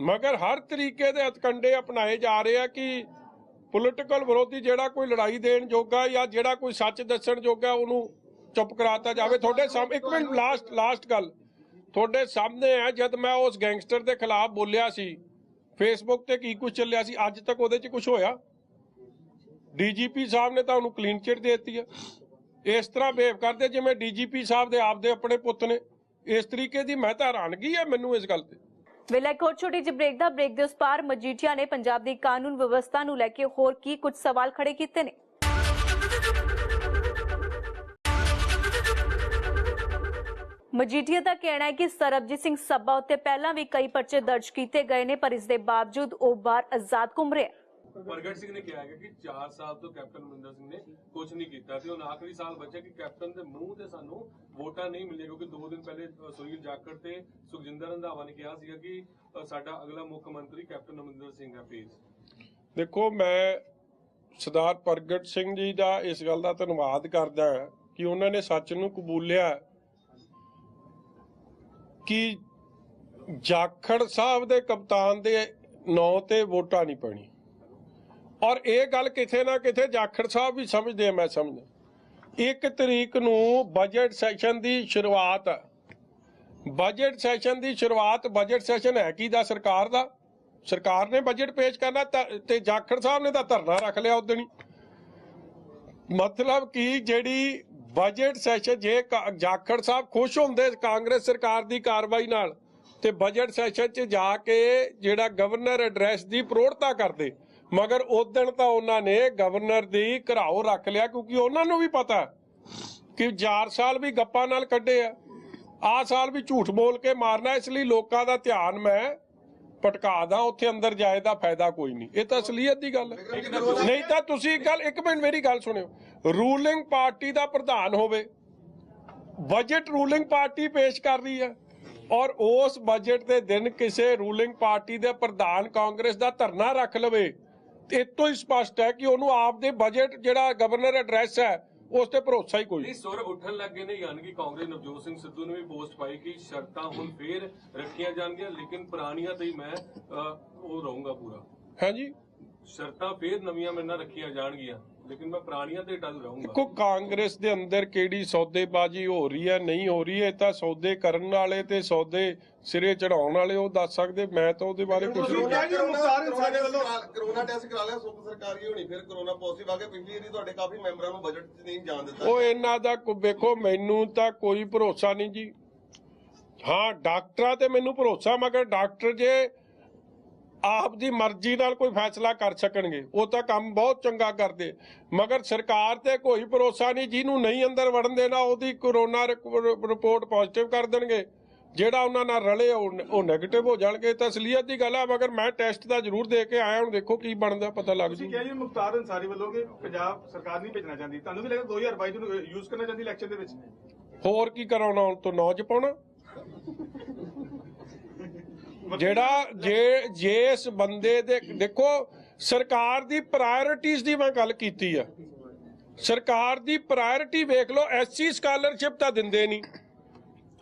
ਮਗਰ ਹਰ ਤਰੀਕੇ ਦੇ ਹਥਕੰਡੇ ਅਪਣਾਏ ਜਾ ਰਹੇ ਆ ਕਿ ਪੋਲੀਟੀਕਲ ਵਿਰੋਧੀ ਜਿਹੜਾ ਕੋਈ ਲੜਾਈ ਦੇਣ ਜੋਗਾ ਜਾਂ ਜਿਹੜਾ ਕੋਈ ਸੱਚ ਦੱਸਣ ਜੋਗਾ ਉਹਨੂੰ ਚੁੱਪ ਕਰਾਤਾ ਜਾਵੇ। ਤੁਹਾਡੇ ਸਾਹਮਣੇ ਇੱਕ ਮਿੰਟ ਲਾਸਟ ਲਾਸਟ ਗੱਲ। ਤੁਹਾਡੇ ਸਾਹਮਣੇ ਹੈ ਜਦ ਮੈਂ ਉਸ ਗੈਂਗਸਟਰ ਦੇ ਖਿਲਾਫ ਬੋਲਿਆ ਸੀ ਫੇਸਬੁੱਕ ਤੇ ਕੀ ਕੁਝ ਚੱਲਿਆ ਸੀ? ਅੱਜ ਤੱਕ ਉਹਦੇ 'ਚ ਕੁਝ ਹੋਇਆ? ਡੀਜੀਪੀ ਸਾਹਿਬ ਨੇ ਤਾਂ ਕਲੀਨ ਚਿਟ ਦੇ ਦਿੱਤੀ ਹੈ ਇਸ ਤਰ੍ਹਾਂ ਬਿਹੇਵ ਕਰਦੇ ਜਿਵੇਂ ਡੀਜੀਪੀ ਸਾਹਿਬ ਦੇ ਆਪਦੇ ਆਪਣੇ ਪੁੱਤ ਨੇ। ਇਸ ਤਰੀਕੇ ਦੀ ਮੈਂ ਤਾਂ ਹੈਰਾਨਗੀ ਹੈ ਮੈਨੂੰ ਇਸ ਗੱਲ ਤੇ। ਵੇਲੇ ਇੱਕ ਹੋਰ ਛੋਟੀ ਜਿਹੀ ਬ੍ਰੇਕ ਦਾ ਬ੍ਰੇਕ ਦੇ ਉਸ ਪਾਰ ਮਜੀਠੀਆ ਨੇ ਪੰਜਾਬ ਦੀ ਕਾਨੂੰਨ ਵਿਵਸਥਾ ਨੂੰ ਲੈ ਕੇ ਹੋਰ ਕੀ ਕੁਝ ਸਵਾਲ ਖੜੇ ਕੀਤੇ ਨੇ? ਮਜੀਠੀਆ ਦਾ ਕਹਿਣਾ ਹੈ ਕਿ ਸਰਬਜੀਤ ਸਿੰਘ ਸੱਬਾ ਉੱਤੇ ਪਹਿਲਾਂ ਵੀ ਕਈ ਪਰਚੇ ਦਰਜ ਕੀਤੇ ਗਏ ਨੇ ਪਰ ਇਸ ਦੇ ਬਾਵਜੂਦ ਉਹ ਬਾਹਰ ਆਜ਼ਾਦ ਘੁੰਮ ਰਿਹਾ ਹੈ। ਪ੍ਰਗਟ ਸਿੰਘ ਨੇ ਕਿਹਾ ਹੈ ਕਿ 4 ਸਾਲ ਤੋਂ ਕੈਪਟਨ ਅਮਰਿੰਦਰ ਸਿੰਘ ਨੇ ਕੁਝ ਨਹੀਂ ਕੀਤਾ ਤੇ ਹੁਣ ਆਖਰੀ ਸਾਲ ਬਚਿਆ ਕਿ ਕੈਪਟਨ ਦੇ ਮੂੰਹ ਤੇ ਸਾਨੂੰ ਵੋਟਾਂ ਨਹੀਂ ਮਿਲੀਆਂ ਕਿਉਂਕਿ 2 ਦਿਨ ਪਹਿਲੇ ਸੁਨੀਲ ਜਾਖੜ ਤੇ ਸੁਖਜਿੰਦਰ ਰੰਧਾਵਾ ਨੇ ਕਿਹਾ ਸੀਗਾ ਕਿ ਸਾਡਾ ਅਗਲਾ ਮੁੱਖ ਮੰਤਰੀ ਕੈਪਟਨ ਅਮਰਿੰਦਰ ਸਿੰਘ ਹੈ ਪਲੀਜ਼। ਦੇਖੋ ਮੈਂ ਸਰਦਾਰ ਪ੍ਰਗਟ ਸਿੰਘ ਜੀ ਦਾ ਇਸ ਗੱਲ ਦਾ ਧੰਨਵਾਦ ਕਰਦਾ ਕਿ ਉਹਨਾਂ ਨੇ ਸੱਚ ਨੂੰ ਕਬੂਲਿਆ ਕਿ ਜਾਖੜ ਸਾਹਿਬ ਦੇ ਕਪਤਾਨ ਦੇ ਨਾਂ ਤੇ ਵੋਟਾਂ ਨਹੀਂ ਪੈਣੀ ਔਰ ਇਹ ਗੱਲ ਕਿਥੇ ਨਾ ਕਿਥੇ ਜਾਖੜ ਸਾਹਿਬ ਵੀ ਸਮਝਦੇ ਆ, ਮੈਂ ਸਮਝਦਾ। ਇੱਕ ਤਰੀਕ ਨੂੰ ਬਜਟ ਸੈਸ਼ਨ ਦੀ ਸ਼ੁਰੂਆਤ ਹੈ ਬਜਟ ਸੈਸ਼ਨ ਦੀ ਸ਼ੁਰੂਆਤ ਬਜਟ ਸੈਸ਼ਨ ਹੈ ਕੀ ਦਾ? ਸਰਕਾਰ ਦਾ। ਸਰਕਾਰ ਨੇ ਬਜਟ ਪੇਸ਼ ਕਰਨਾ ਤੇ ਜਾਖੜ ਸਾਹਿਬ ਨੇ ਤਾਂ ਧਰਨਾ ਰੱਖ ਲਿਆ ਉਦੋਂ ਮਤਲਬ ਕਿ ਜਿਹੜੀ ਬਜਟ ਸੈਸ਼ਨ ਜੇ ਜਾਖੜ ਸਾਹਿਬ ਖੁਸ਼ ਹੁੰਦੇ ਕਾਂਗਰਸ ਸਰਕਾਰ ਦੀ ਕਾਰਵਾਈ ਨਾਲ, ਤੇ ਬਜਟ ਸੈਸ਼ਨ 'ਚ ਜਾ ਕੇ ਜਿਹੜਾ ਗਵਰਨਰ ਐਡਰੈਸ ਦੀ ਪ੍ਰੋੜਤਾ ਕਰਦੇ, ਮਗਰ ਉਦੋਂ ਤਾਂ ਉਹਨਾਂ ਨੇ ਗਵਰਨਰ ਦੀ ਘਰਾਓ ਰੱਖ ਲਿਆ, ਕਿਉਂਕਿ ਉਹਨਾਂ ਨੂੰ ਵੀ ਪਤਾ ਕਿ 4 ਸਾਲ ਵੀ ਗੱਪਾਂ ਨਾਲ ਕੱਢੇ ਆ। ਆ ਸਾਲ ਵੀ ਝੂਠ ਬੋਲ ਕੇ ਮਾਰਨਾ, ਇਸ ਲਈ ਲੋਕਾਂ ਦਾ ਧਿਆਨ ਮੈਂ ਭਟਕਾ ਦਾਂ ਉੱਥੇ ਅੰਦਰ ਜਾਏ ਦਾ ਫਾਇਦਾ ਕੋਈ ਨਹੀਂ। ਇਹ ਤਾਂ ਅਸਲੀਅਤ ਦੀ ਗੱਲ ਹੈ। ਨਹੀਂ ਤਾਂ ਤੁਸੀਂ ਗੱਲ ਇੱਕ ਮਿੰਟ ਮੇਰੀ ਗੱਲ ਸੁਣਿਓ। ਰੂਲਿੰਗ ਪਾਰਟੀ ਦਾ ਪ੍ਰਧਾਨ ਹੋਵੇ ਬਜਟ ਰੂਲਿੰਗ ਪਾਰਟੀ ਪੇਸ਼ ਕਰ ਰਹੀ ਹੈ ਔਰ ਉਸ ਬਜਟ ਦੇ ਦਿਨ ਕਿਸੇ ਰੂਲਿੰਗ ਪਾਰਟੀ ਦੇ ਪ੍ਰਧਾਨ ਕਾਂਗਰਸ ਦਾ ਧਰਨਾ ਰੱਖ ਲਵੇ ਇਹ ਤੋਂ ਹੀ ਸਪਸ਼ਟ ਹੈ ਕਿ ਉਹਨੂੰ ਆਪਦੇ ਬਜਟ ਜਿਹੜਾ ਗਵਰਨਰ ਐਡਰੈਸ ਹੈ ਉਸ ਤੇ ਭਰੋਸਾ ਹੀ ਕੋਈ ਨਹੀਂ ਸੁਰ ਉੱਠਣ ਲੱਗੇ ਨੇ ਯਾਨੀ ਕਿ ਕਾਂਗਰਸ ਨਵਜੋਤ ਸਿੰਘ ਸਿੱਧੂ ਨੇ ਵੀ ਪੋਸਟ ਪਾਈ ਕਿ ਸ਼ਰਤਾਂ ਹੁਣ ਫੇਰ ਰੱਖੀਆਂ ਜਾਣਗੀਆਂ ਲੇਕਿਨ ਪੁਰਾਣੀਆਂ ਤੇ ਹੀ ਮੈਂ ਉਹ ਰਹੂੰਗਾ ਪੂਰਾ। ਹਾਂਜੀ। ਸ਼ਰਤਾਂ ਫੇਰ ਨਵੀਆਂ ਮੇਰੇ ਨਾਲ ਰੱਖੀਆਂ ਜਾਣਗੀਆਂ। ਲੇਕਿਨ ਮੈਂ ਪੁਰਾਣੀਆਂ ਤੇ ਡਲ ਰਹੂੰਗਾ। ਦੇਖੋ ਕਾਂਗਰਸ ਦੇ ਅੰਦਰ ਕਿਹੜੀ ਸੌਦੇਬਾਜ਼ੀ ਹੋ ਰਹੀ ਹੈ ਨਹੀਂ ਹੋ ਰਹੀ ਹੈ ਤਾਂ ਸੌਦੇ ਕਰਨ ਵਾਲੇ ਤੇ ਸੌਦੇ ਸਿਰੇ ਚੜਾਉਣ ਵਾਲੇ ਉਹ ਦੱਸ ਸਕਦੇ ਮੈਂ ਤਾਂ ਉਹਦੇ ਬਾਰੇ ਕੁਝ ਨਹੀਂ। ਕਰੋਨਾ ਕਰੋਨਾ ਟੈਸਟ ਕਰਾ ਲਿਆ ਸੁੱਖ ਸਰਕਾਰੀ ਹੋਣੀ ਫਿਰ ਕਰੋਨਾ ਪੋਜ਼ਿਟਿਵ ਆ ਗਿਆ ਪਿਛਲੀ ਵਾਰੀ ਤੁਹਾਡੇ ਕਾਫੀ ਮੈਂਬਰਾਂ ਨੂੰ ਬਜਟ 'ਚ ਨਹੀਂ ਜਾਣ ਦਿੱਤਾ। ਉਹ ਇਹਨਾਂ ਦਾ ਵੇਖੋ ਮੈਨੂੰ ਤਾਂ ਕੋਈ ਭਰੋਸਾ ਨਹੀਂ ਜੀ। ਹਾਂ ਡਾਕਟਰਾਂ ਤੇ ਮੈਨੂੰ ਭਰੋਸਾ ਮਗਰ ਡਾਕਟਰ ਜੇ ਆਪ ਦੀ ਮਰਜ਼ੀ ਨਾਲ ਕੋਈ ਫੈਸਲਾ ਕਰ ਸਕਣਗੇ। ਉਹ ਤਾਂ ਕੰਮ ਬਹੁਤ ਚੰਗਾ ਕਰਦੇ। ਮਗਰ ਸਰਕਾਰ ਤੇ ਕੋਈ ਭਰੋਸਾ ਨਹੀਂ ਜਿਹਨੂੰ ਨਹੀਂ ਅੰਦਰ ਵੜਨ ਦੇਣਾ ਉਹਦੀ ਕਰੋਨਾ ਰਿਪੋਰਟ ਪੋਜ਼ਿਟਿਵ ਕਰ ਦੇਣਗੇ। ਜਿਹੜਾ ਉਹਨਾਂ ਨਾਲ ਰਲੇ ਉਹ ਉਹ 네ਗੇਟਿਵ ਹੋ ਜਾਣਗੇ। ਤਾਂ ਅਸਲੀਅਤ ਦੀ ਗੱਲ ਆ ਮਗਰ ਮੈਂ ਟੈਸਟ ਤਾਂ ਜ਼ਰੂਰ ਦੇ ਕੇ ਆਇਆ ਹੁਣ ਦੇਖੋ ਕੀ ਬਣਦਾ ਪਤਾ ਲੱਗ ਤੁਸੀਂ ਜੂ। ਕਿਹਾ ਜੀ ਮੁਖਤਾਰ ਅੰਸਾਰੀ ਵੱਲੋਂ ਕਿ ਪੰਜਾਬ ਸਰਕਾਰ ਨਹੀਂ ਭੇਜਣਾ ਚਾਹੁੰਦੀ। ਤੁਹਾਨੂੰ ਵੀ ਲੱਗਾ 2022 ਨੂੰ ਯੂਜ਼ ਕਰਨਾ ਚਾਹੁੰਦੀ ਇਲੈਕਸ਼ਨ ਦੇ ਵਿੱਚ? ਹੋਰ ਕੀ ਕਰਾਉਣਾ ਹੁਣ ਤੋਂ ਨੌਜ ਪਾਉਣਾ? ਜਿਹੜਾ ਜੇ ਜੇ ਇਸ ਬੰਦੇ ਦੇ, ਦੇਖੋ, ਸਰਕਾਰ ਦੀ ਪ੍ਰਾਇੋਰਟੀਜ਼ ਦੀ ਮੈਂ ਗੱਲ ਕੀਤੀ ਆ। ਸਰਕਾਰ ਦੀ ਪ੍ਰਾਇੋਰਟੀ ਵੇਖ ਲਓ, ਐਸਸੀ ਸਕਾਲਰਸ਼ਿਪ ਤਾਂ ਦਿੰਦੇ ਨਹੀਂ।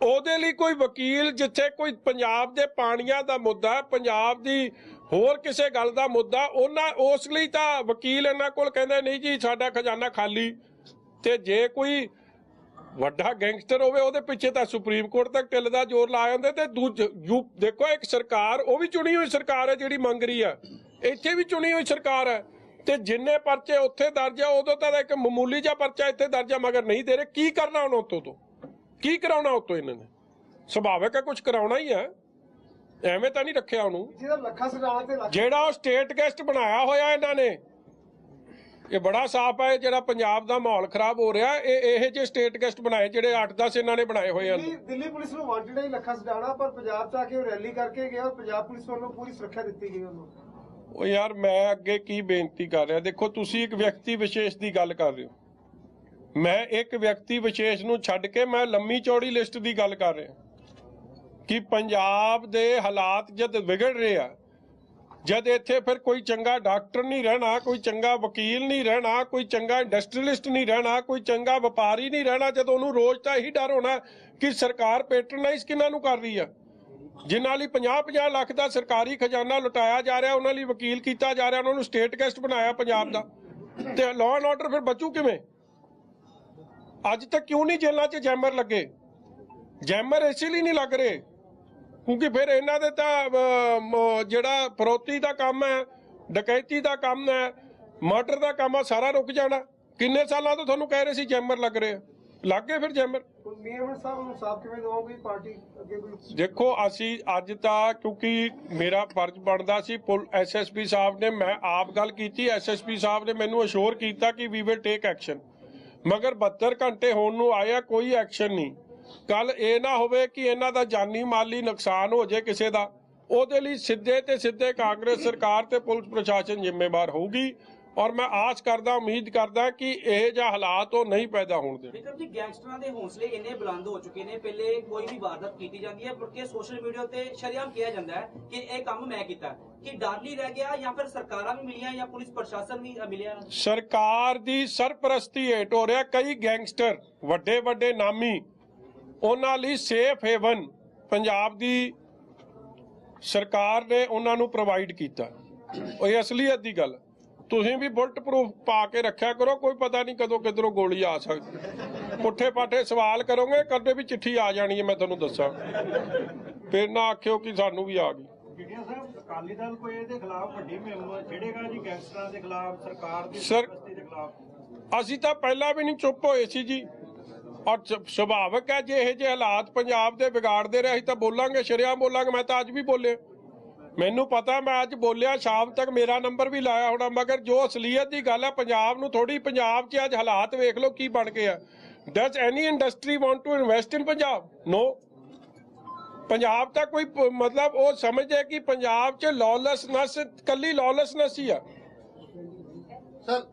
ਉਹਦੇ ਲਈ ਕੋਈ ਵਕੀਲ ਜਿੱਥੇ ਕੋਈ ਪੰਜਾਬ ਦੇ ਪਾਣੀਆਂ ਦਾ ਮੁੱਦਾ, ਪੰਜਾਬ ਦੀ ਹੋਰ ਕਿਸੇ ਗੱਲ ਦਾ ਮੁੱਦਾ, ਉਹਨਾਂ, ਉਸ ਲਈ ਤਾਂ ਵਕੀਲ ਇਹਨਾਂ ਕੋਲ ਕਹਿੰਦੇ ਨਹੀਂ ਜੀ, ਸਾਡਾ ਖਜ਼ਾਨਾ ਖਾਲੀ। ਤੇ ਜੇ ਕੋਈ ਵੱਡਾ ਗੈਂਗਸਟਰ ਹੋਵੇ ਉਹਦੇ ਪਿੱਛੇ ਤਾਂ ਸੁਪਰੀਮ ਕੋਰਟ ਤੱਕ ਢਿੱਲ ਦਾ ਜ਼ੋਰ ਲਾ ਜਾਂਦੇ ਤੇ ਦੂਜ ਯੂ ਦੇਖੋ ਇੱਕ ਸਰਕਾਰ ਉਹ ਵੀ ਚੁਣੀ ਹੋਈ ਸਰਕਾਰ ਹੈ ਜਿਹੜੀ ਮੰਗ ਰਹੀ ਆ ਇੱਥੇ ਵੀ ਚੁਣੀ ਹੋਈ ਸਰਕਾਰ ਹੈ ਤੇ ਜਿੰਨੇ ਪਰਚੇ ਉੱਥੇ ਦਰਜ ਆ ਉਦੋਂ ਤਾਂ ਇੱਕ ਮਾਮੂਲੀ ਜਿਹਾ ਪਰਚਾ ਇੱਥੇ ਦਰਜ ਆ ਮਗਰ ਨਹੀਂ ਦੇ ਰਹੇ। ਕੀ ਕਰਨਾ ਹੁਣ ਉਤੋਂ ਤੋਂ? ਕੀ ਕਰਾਉਣਾ ਉਤੋਂ ਇਹਨਾਂ ਨੇ? ਸੁਭਾਵਿਕ ਹੈ ਕੁਝ ਕਰਾਉਣਾ ਹੀ ਹੈ। ਐਵੇਂ ਤਾਂ ਨਹੀਂ ਰੱਖਿਆ ਉਹਨੂੰ। ਜਿਹਦਾ ਲੱਖਾ ਸਰਾਣਾ ਤੇ ਜਿਹੜਾ ਉਹ ਸਟੇਟ ਗੈਸਟ ਬਣਾਇਆ ਹੋਇਆ ਇਹਨਾਂ ਨੇ ਇਹ ਬੜਾ ਸਾਫ਼ ਹੈ ਜਿਹੜਾ ਪੰਜਾਬ ਦਾ ਮਾਹੌਲ ਖਰਾਬ ਹੋ ਰਿਹਾ ਇਹ ਇਹ ਜਿਹੇ ਸਟੇਟ ਗੈਸਟ ਬਣਾਏ ਜਿਹੜੇ 8-10 ਇਹਨਾਂ ਨੇ ਬਣਾਏ ਹੋਏ ਹਨ। ਦਿੱਲੀ ਪੁਲਿਸ ਨੂੰ ਵਾਂਟਡ ਹੈ ਲੱਖਾ ਸਰਾਣਾ ਪਰ ਪੰਜਾਬ ਚ ਆ ਕੇ ਉਹ ਰੈਲੀ ਕਰਕੇ ਗਿਆ ਪੰਜਾਬ ਪੁਲਿਸ ਵੱਲੋਂ ਪੂਰੀ ਸੁਰੱਖਿਆ ਦਿੱਤੀ ਗਈ ਉਹਨੂੰ ਉਹ ਯਾਰ ਮੈਂ ਅੱਗੇ ਕੀ ਬੇਨਤੀ ਕਰ ਰਿਹਾ ਦੇਖੋ ਤੁਸੀਂ ਇੱਕ ਵਿਅਕਤੀ ਵਿਸ਼ੇਸ਼ ਦੀ ਗੱਲ ਕਰ ਰਹੇ ਹੋ। ਮੈਂ ਇੱਕ ਵਿਅਕਤੀ ਵਿਸ਼ੇਸ਼ ਨੂੰ ਛੱਡ ਕੇ ਮੈਂ ਲੰਮੀ ਚੌੜੀ ਲਿਸਟ ਦੀ ਗੱਲ ਕਰ ਰਿਹਾ। ਕਿ ਪੰਜਾਬ ਦੇ ਹਾਲਾਤ ਜਦ ਵਿਗੜ ਰਹੇ ਆ ਜਦ ਇੱਥੇ ਫਿਰ ਕੋਈ ਚੰਗਾ ਡਾਕਟਰ ਨਹੀਂ ਰਹਿਣਾ, ਕੋਈ ਚੰਗਾ ਵਕੀਲ ਨਹੀਂ ਰਹਿਣਾ, ਕੋਈ ਚੰਗਾ ਇੰਡਸਟਰੀਲਿਸਟ ਨਹੀਂ ਰਹਿਣਾ, ਕੋਈ ਚੰਗਾ ਵਪਾਰੀ ਨਹੀਂ ਰਹਿਣਾ, ਜਦੋਂ ਉਹਨੂੰ ਰੋਜ਼ ਤਾਂ ਇਹੀ ਡਰ ਹੋਣਾ ਕਿ ਸਰਕਾਰ ਪੈਟਰਨਾਈਜ਼ ਕਿਹਨਾਂ ਨੂੰ ਕਰ ਰਹੀ ਆ? ਜਿਨ੍ਹਾਂ ਲਈ 50-50 ਲੱਖ ਦਾ ਸਰਕਾਰੀ ਖਜ਼ਾਨਾ ਲੁਟਾਇਆ ਜਾ ਰਿਹਾ, ਉਹਨਾਂ ਲਈ ਵਕੀਲ ਕੀਤਾ ਜਾ ਰਿਹਾ, ਉਹਨਾਂ ਨੂੰ ਸਟੇਟ ਗੈਸਟ ਬਣਾਇਆ ਪੰਜਾਬ ਦਾ। ਤੇ ਲਾਅ ਐਂਡ ਆਰਡਰ ਫਿਰ ਬਚੂ ਕਿਵੇਂ? ਅੱਜ ਤੱਕ ਕਿਉਂ ਨਹੀਂ ਜੇਲ੍ਹਾਂ 'ਚ ਜੈਮਰ ਲੱਗੇ? ਜੈਮਰ ਇਸੇ ਲਈ ਨਹੀਂ ਲੱਗ ਰਹੇ ਕਿਉਂਕਿ ਫਿਰ ਇਹਨਾਂ ਦੇ ਤਾਂ ਜਿਹੜਾ ਫਰੋਤੀ ਦਾ ਕੰਮ ਹੈ ਡਕੈਤੀ ਦਾ ਕੰਮ ਹੈ ਮਰਡਰ ਦਾ ਕੰਮ ਆ ਸਾਰਾ ਰੁਕ ਜਾਣਾ। ਕਿੰਨੇ ਸਾਲਾਂ ਤੋਂ ਤੁਹਾਨੂੰ ਕਹਿ ਰਹੇ ਸੀ ਜੈਮਰ ਲੱਗ ਰਹੇ? ਲੱਗ ਗਏ ਫਿਰ ਜੈਮਰ? ਮੀਆਂਵਿੰਡ ਸਾਹਿਬ ਨੂੰ ਸਾਫ਼ ਕਿਵੇਂ ਦਵਾਓਗੇ ਪਾਰਟੀ ਅੱਗੇ ਕੋਈ ਦੇਖੋ ਅਸੀਂ ਅੱਜ ਤਾਂ ਕਿਉਂਕਿ ਮੇਰਾ ਫਰਜ਼ ਬਣਦਾ ਸੀ ਪੁਲ ਐਸਐਸਪੀ ਸਾਹਿਬ ਨੇ ਮੈਂ ਆਪ ਗੱਲ ਕੀਤੀ ਐਸਐਸਪੀ ਸਾਹਿਬ ਨੇ ਮੈਨੂੰ ਅਸ਼ੋਰ ਕੀਤਾ ਕਿ ਵੀ ਵਿਲ ਟੇਕ ਐਕਸ਼ਨ ਮਗਰ 72 ਘੰਟੇ ਹੋਣ ਨੂੰ ਆਇਆ ਕੋਈ ਐਕਸ਼ਨ ਨਹੀਂ। ਕੱਲ ਇਹ ਨਾ ਹੋਵੇ ਕਿ ਇਹਨਾਂ ਦਾ ਜਾਨੀ ਮਾਲੀ ਨੁਕਸਾਨ ਹੋ ਜਾਏ ਕਿਸੇ ਦਾ ਉਹਦੇ ਲਈ ਸਿੱਧੇ ਤੇ ਸਿੱਧੇ ਕਾਂਗਰਸ ਸਰਕਾਰ ਤੇ ਪੁਲਿਸ ਪ੍ਰਸ਼ਾਸਨ ਜ਼ਿੰਮੇਵਾਰ ਹੋਊਗੀ। ਔਰ ਮੈਂ ਆਸ ਕਰਦਾ ਉਮੀਦ ਕਰਦਾ ਕਿ ਇਹ ਜਿਹਾ ਹਾਲਾਤ ਉਹ ਨਹੀਂ ਪੈਦਾ ਹੋਣ ਦੇਣ। ਵਿਕਰਮ ਜੀ ਗੈਂਗਸਟਰਾਂ ਦੇ ਹੌਸਲੇ ਇੰਨੇ ਬੁਲੰਦ ਹੋ ਚੁੱਕੇ ਨੇ ਪਹਿਲੇ ਕੋਈ ਵੀ ਵਾਰਦਾਤ ਕੀਤੀ ਜਾਂਦੀ ਹੈ ਮੁੜ ਕੇ ਸੋਸ਼ਲ ਮੀਡੀਆ ਤੇ ਸ਼ਰੇਆਮ ਕਿਹਾ ਜਾਂਦਾ ਹੈ ਕਿ ਇਹ ਕੰਮ ਮੈਂ ਕੀਤਾ ਕਿ ਡਰ ਨਹੀਂ ਰਹਿ ਗਿਆ ਜਾਂ ਫਿਰ ਸਰਕਾਰਾਂ ਵੀ ਮਿਲੀਆਂ ਜਾਂ ਪੁਲਿਸ ਪ੍ਰਸ਼ਾਸਨ ਵੀ ਮਿਲਿਆ? ਸਰਕਾਰ ਦੀ ਸਰਪ੍ਰਸਤੀ ਹੇਠ ਹੋ ਰਿਹਾ ਕਈ ਗੈਂਗਸਟਰ ਵੱਡੇ ਵੱਡੇ ਨਾਮੀ ਉਹਨਾਂ ਲਈ ਸੇਫ ਹੇਵਨ ਪੰਜਾਬ ਦੀ ਸਰਕਾਰ ਨੇ ਉਹਨਾਂ ਨੂੰ ਪ੍ਰੋਵਾਈਡ ਕੀਤਾ। ਉਹ ਇਹ ਅਸਲੀਅਤ ਦੀ ਗੱਲ। ਤੁਸੀਂ ਵੀ ਬੁਲਟ ਪ੍ਰੂਫ ਪਾ ਕੇ ਰੱਖਿਆ ਕਰੋ ਕੋਈ ਪਤਾ ਨਹੀਂ ਕਦੋਂ ਕਿਧਰੋਂ ਗੋਲੀ ਆ ਸਕਦੀ। ਪੁੱਠੇ ਪਾਠੇ ਸਵਾਲ ਕਰੋਗੇ ਕਦੇ ਵੀ ਚਿੱਠੀ ਆ ਜਾਣੀ ਹੈ ਮੈਂ ਤੁਹਾਨੂੰ ਦੱਸਾਂ। ਫਿਰ ਨਾ ਆਖਿਓ ਕਿ ਸਾਨੂੰ ਵੀ ਆ ਗਈ। ਜਿਹੜੀਆਂ ਸਾਹਿਬ ਅਕਾਲੀ ਦਲ ਕੋਈ ਇਹਦੇ ਖਿਲਾਫ ਵੱਡੀ ਮੁਹਿੰਮ ਛੇੜੇਗਾ ਜੀ ਗੈਂਗਸਟਰਾਂ ਦੇ ਖਿਲਾਫ ਸਰਕਾਰ ਦੀ ਸਰ- ਸਰਪ੍ਰਸਤੀ ਦੇ ਖਿਲਾਫ? ਅਸੀਂ ਤਾਂ ਪਹਿਲਾਂ ਵੀ ਨਹੀਂ ਚੁੱਪ ਹੋਏ ਸੀ ਜੀ। ਔਰ ਸੁਭਾਵਕ ਹੈ ਜੇ ਇਹ ਜਿਹੇ ਹਾਲਾਤ ਪੰਜਾਬ ਦੇ ਵਿਗਾੜਦੇ ਰਹੇ ਅਸੀਂ ਤਾਂ ਬੋਲਾਂਗੇ, ਸ਼ਰਿਆਮ ਬੋਲਾਂਗੇ, ਮੈਂ ਤਾਂ ਅੱਜ ਵੀ ਬੋਲਿਆ। ਮੈਨੂੰ ਪਤਾ ਮੈਂ ਅੱਜ ਬੋਲਿਆ, ਸ਼ਾਮ ਤੱਕ ਮੇਰਾ ਨੰਬਰ ਵੀ ਲਾਇਆ ਹੋਣਾ, ਮਗਰ ਜੋ ਅਸਲੀਅਤ ਦੀ ਗੱਲ ਹੈ, ਪੰਜਾਬ ਨੂੰ ਥੋੜੀ ਪੰਜਾਬ 'ਚ ਅੱਜ ਹਾਲਾਤ ਵੇਖ ਲਓ ਕੀ ਬਣ ਗਏ ਆ। Does any industry want to invest in Punjab? No Punjab ਤਾਂ ਕੋਈ ਮਤਲਬ ਉਹ ਸਮਝਦੇ ਕਿ ਪੰਜਾਬ 'ਚ ਲੌਲੈਸਨੈਸ ਕੱਲੀ ਲੌਲੈਸਨੈਸ ਹੀ ਆ। ਸਰ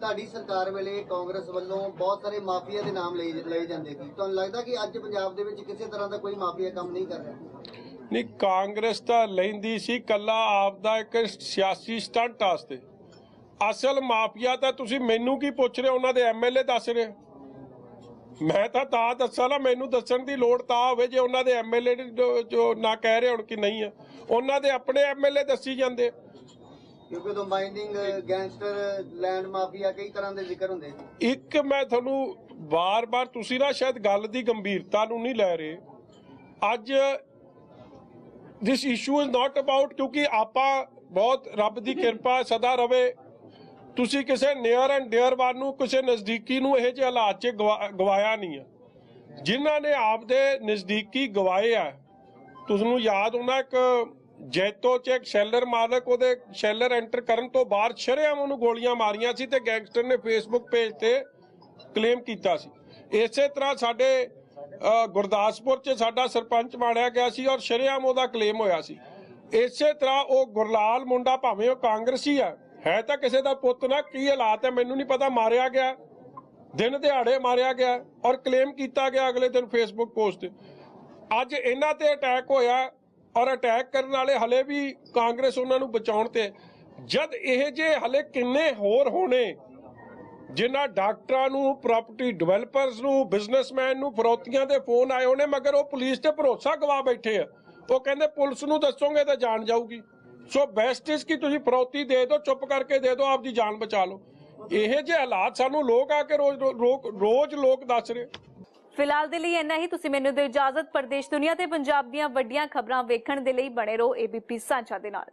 ਤੁਹਾਡੀ ਸਰਕਾਰ ਵੇਲੇ ਕਾਂਗਰਸ ਵੱਲੋਂ ਬਹੁਤ ਸਾਰੇ ਮਾਫੀਆ ਦੇ ਨਾਮ ਲਏ ਲਏ ਜਾਂਦੇ ਸੀ। ਤੁਹਾਨੂੰ ਲੱਗਦਾ ਕਿ ਅੱਜ ਪੰਜਾਬ ਦੇ ਵਿੱਚ ਕਿਸੇ ਤਰ੍ਹਾਂ ਦਾ ਕੋਈ ਮਾਫੀਆ ਕੰਮ ਨਹੀਂ ਕਰ ਰਿਹਾ? ਨਹੀਂ, ਕਾਂਗਰਸ ਤਾਂ ਲੈਂਦੀ ਸੀ, ਕੱਲਾ ਆਪਦਾ ਇੱਕ ਸਿਆਸੀ ਸਟੰਟ ਵਾਸਤੇ। ਅਸਲ ਮਾਫੀਆ ਤਾਂ ਤੁਸੀਂ ਮੈਨੂੰ ਕੀ ਪੁੱਛ ਰਹੇ ਹੋ? ਉਹਨਾਂ ਦੇ ਐਮਐਲਏ ਦੱਸ ਰਹੇ ਮੈਂ ਤਾਂ ਤਾਂ ਦੱਸਾਂ ਨਾ, ਮੈਨੂੰ ਦੱਸਣ ਦੀ ਲੋੜ ਤਾਂ ਹੋਵੇ ਜੇ ਉਹਨਾਂ ਦੇ ਐਮਐਲਏ ਜੋ ਨਾ ਕਹਿ ਰਹੇ ਹੁਣ ਕਿ ਨਹੀਂ ਆ ਉਹਨਾਂ ਦੇ ਆਪਣੇ ਐਮਐਲਏ ਦੱਸੀ ਜਾਂਦੇ। ਕਿਉਂਕਿ ਉਦੋਂ ਮਾਈਨਿੰਗ ਗੈਂਗਸਟਰ ਲੈਂਡ ਮਾਫੀਆ ਕਈ ਤਰ੍ਹਾਂ ਦੇ ਜ਼ਿਕਰ ਹੁੰਦੇ ਸੀ। ਇੱਕ ਮੈਂ ਤੁਹਾਨੂੰ ਬਾਰ-ਬਾਰ ਤੁਸੀਂ ਨਾ ਸ਼ਾਇਦ ਗੱਲ ਦੀ ਗੰਭੀਰਤਾ ਨੂੰ ਨਹੀਂ ਲੈ ਰਹੇ। ਅੱਜ this issue is not about ਕਿਉਂਕਿ ਆਪਾਂ ਬਹੁਤ ਰੱਬ ਦੀ ਕਿਰਪਾ ਸਦਾ ਰਵੇ। ਤੁਸੀਂ ਕਿਸੇ ਨੀਅਰ ਐਂਡ ਡੀਅਰ ਵਨ ਨੂੰ ਕਿਸੇ ਨਜ਼ਦੀਕੀ ਨੂੰ ਇਹ ਜਿਹੇ ਹਾਲਾਤ 'ਚ ਗਵਾ- ਗਵਾਇਆ ਨਹੀਂ ਆ। ਜਿਨ੍ਹਾਂ ਨੇ ਆਪਦੇ ਨਜ਼ਦੀਕੀ ਗਵਾਏ ਆ ਤੁਹਾਨੂੰ ਯਾਦ ਹੋਣਾ ਇੱਕ ਜੈਤੋ 'ਚ ਇੱਕ ਸ਼ੈਲਰ ਮਾਲਕ, ਉਹਦੇ ਸ਼ੈਲਰ ਐਂਟਰ ਕਰਨ ਤੋਂ ਬਾਅਦ ਸ਼ਰੇਆਮ ਉਹਨੂੰ ਗੋਲੀਆਂ ਮਾਰੀਆਂ ਸੀ ਤੇ ਗੈਂਗਸਟਰ ਨੇ ਫੇਸਬੁੱਕ ਪੇਜ ਤੇ ਕਲੇਮ ਕੀਤਾ ਸੀ। ਇਸੇ ਤਰ੍ਹਾਂ ਸਾਡੇ ਗੁਰਦਾਸਪੁਰ 'ਚ ਸਾਡਾ ਸਰਪੰਚ ਮਾਰਿਆ ਗਿਆ ਸੀ ਔਰ ਸ਼ਰੇਆਮ ਉਹਦਾ ਕਲੇਮ ਹੋਇਆ ਸੀ। ਇਸੇ ਤਰ੍ਹਾਂ ਉਹ ਗੁਰਲਾਲ ਮੁੰਡਾ ਭਾਵੇਂ ਉਹ ਕਾਂਗਰਸੀ ਆ, ਹੈ ਤਾਂ ਕਿਸੇ ਦਾ ਪੁੱਤ ਨਾ, ਕੀ ਹਾਲਾਤ ਹੈ ਮੈਨੂੰ ਨਹੀਂ ਪਤਾ, ਮਾਰਿਆ ਗਿਆ। ਦਿਨ ਦਿਹਾੜੇ ਮਾਰਿਆ ਗਿਆ ਔਰ ਕਲੇਮ ਕੀਤਾ ਗਿਆ ਅਗਲੇ ਦਿਨ ਫੇਸਬੁੱਕ ਪੋਸਟ ਤੇ। ਅੱਜ ਇਹਨਾਂ ਤੇ ਅਟੈਕ ਹੋਇਆ ਔਰ ਅਟੈਕ ਕਰਨ ਵਾਲੇ ਹਲੇ ਵੀ ਕਾਂਗਰਸ ਉਹਨਾਂ ਨੂੰ ਬਚਾਉਣ ਤੇ ਜਦ ਇਹ ਜੇ ਹਲੇ ਕਿੰਨੇ ਹੋਰ ਹੋਣੇ, ਜਿਨ੍ਹਾਂ ਡਾਕਟਰਾਂ ਨੂੰ ਪ੍ਰਾਪਰਟੀ ਡਿਵੈਲਪਰਸ ਨੂੰ ਬਿਜ਼ਨਸਮੈਨ ਨੂੰ ਫਰੋਤੀਆਂ ਦੇ ਫੋਨ ਆਏ ਹੋਣੇ, ਮਗਰ ਉਹ ਪੁਲਿਸ ਤੇ ਭਰੋਸਾ ਗਵਾ ਬੈਠੇ ਆ। ਉਹ ਕਹਿੰਦੇ, ਪੁਲਿਸ ਨੂੰ ਦੱਸੋਗੇ ਤਾਂ ਜਾਣ ਜਾਊਗੀ। ਸੋ ਬੈਸਟ ਇਸ ਕਿ ਤੁਸੀਂ ਫਰੋਤੀ ਦੇ ਦਿਓ, ਚੁੱਪ ਕਰਕੇ ਦੇ ਦਿਓ, ਆਪਦੀ ਜਾਨ ਬਚਾ ਲਓ। ਇਹ ਜਿਹੇ ਹਾਲਾਤ ਸਾਨੂੰ ਲੋਕ ਆ ਕੇ ਰੋਜ਼ ਰੋਜ਼ ਲੋਕ ਦੱਸ ਰਹੇ। ਫਿਲਹਾਲ ਦੇ ਲਈ ਇੰਨਾ ਹੀ। ਤੁਸੀਂ ਮੈਨੂੰ ਦਿਓ ਇਜਾਜ਼ਤ ਪ੍ਰਦੇਸ਼ ਦੁਨੀਆ ਤੇ ਪੰਜਾਬ ਦੀਆਂ ਵੱਡੀਆਂ ਖਬਰਾਂ ਵੇਖਣ ਦੇ ਲਈ ਬਣੇ ਰਹੋ ਏਬੀਪੀ ਸਾਂਝਾ ਦੇ ਨਾਲ।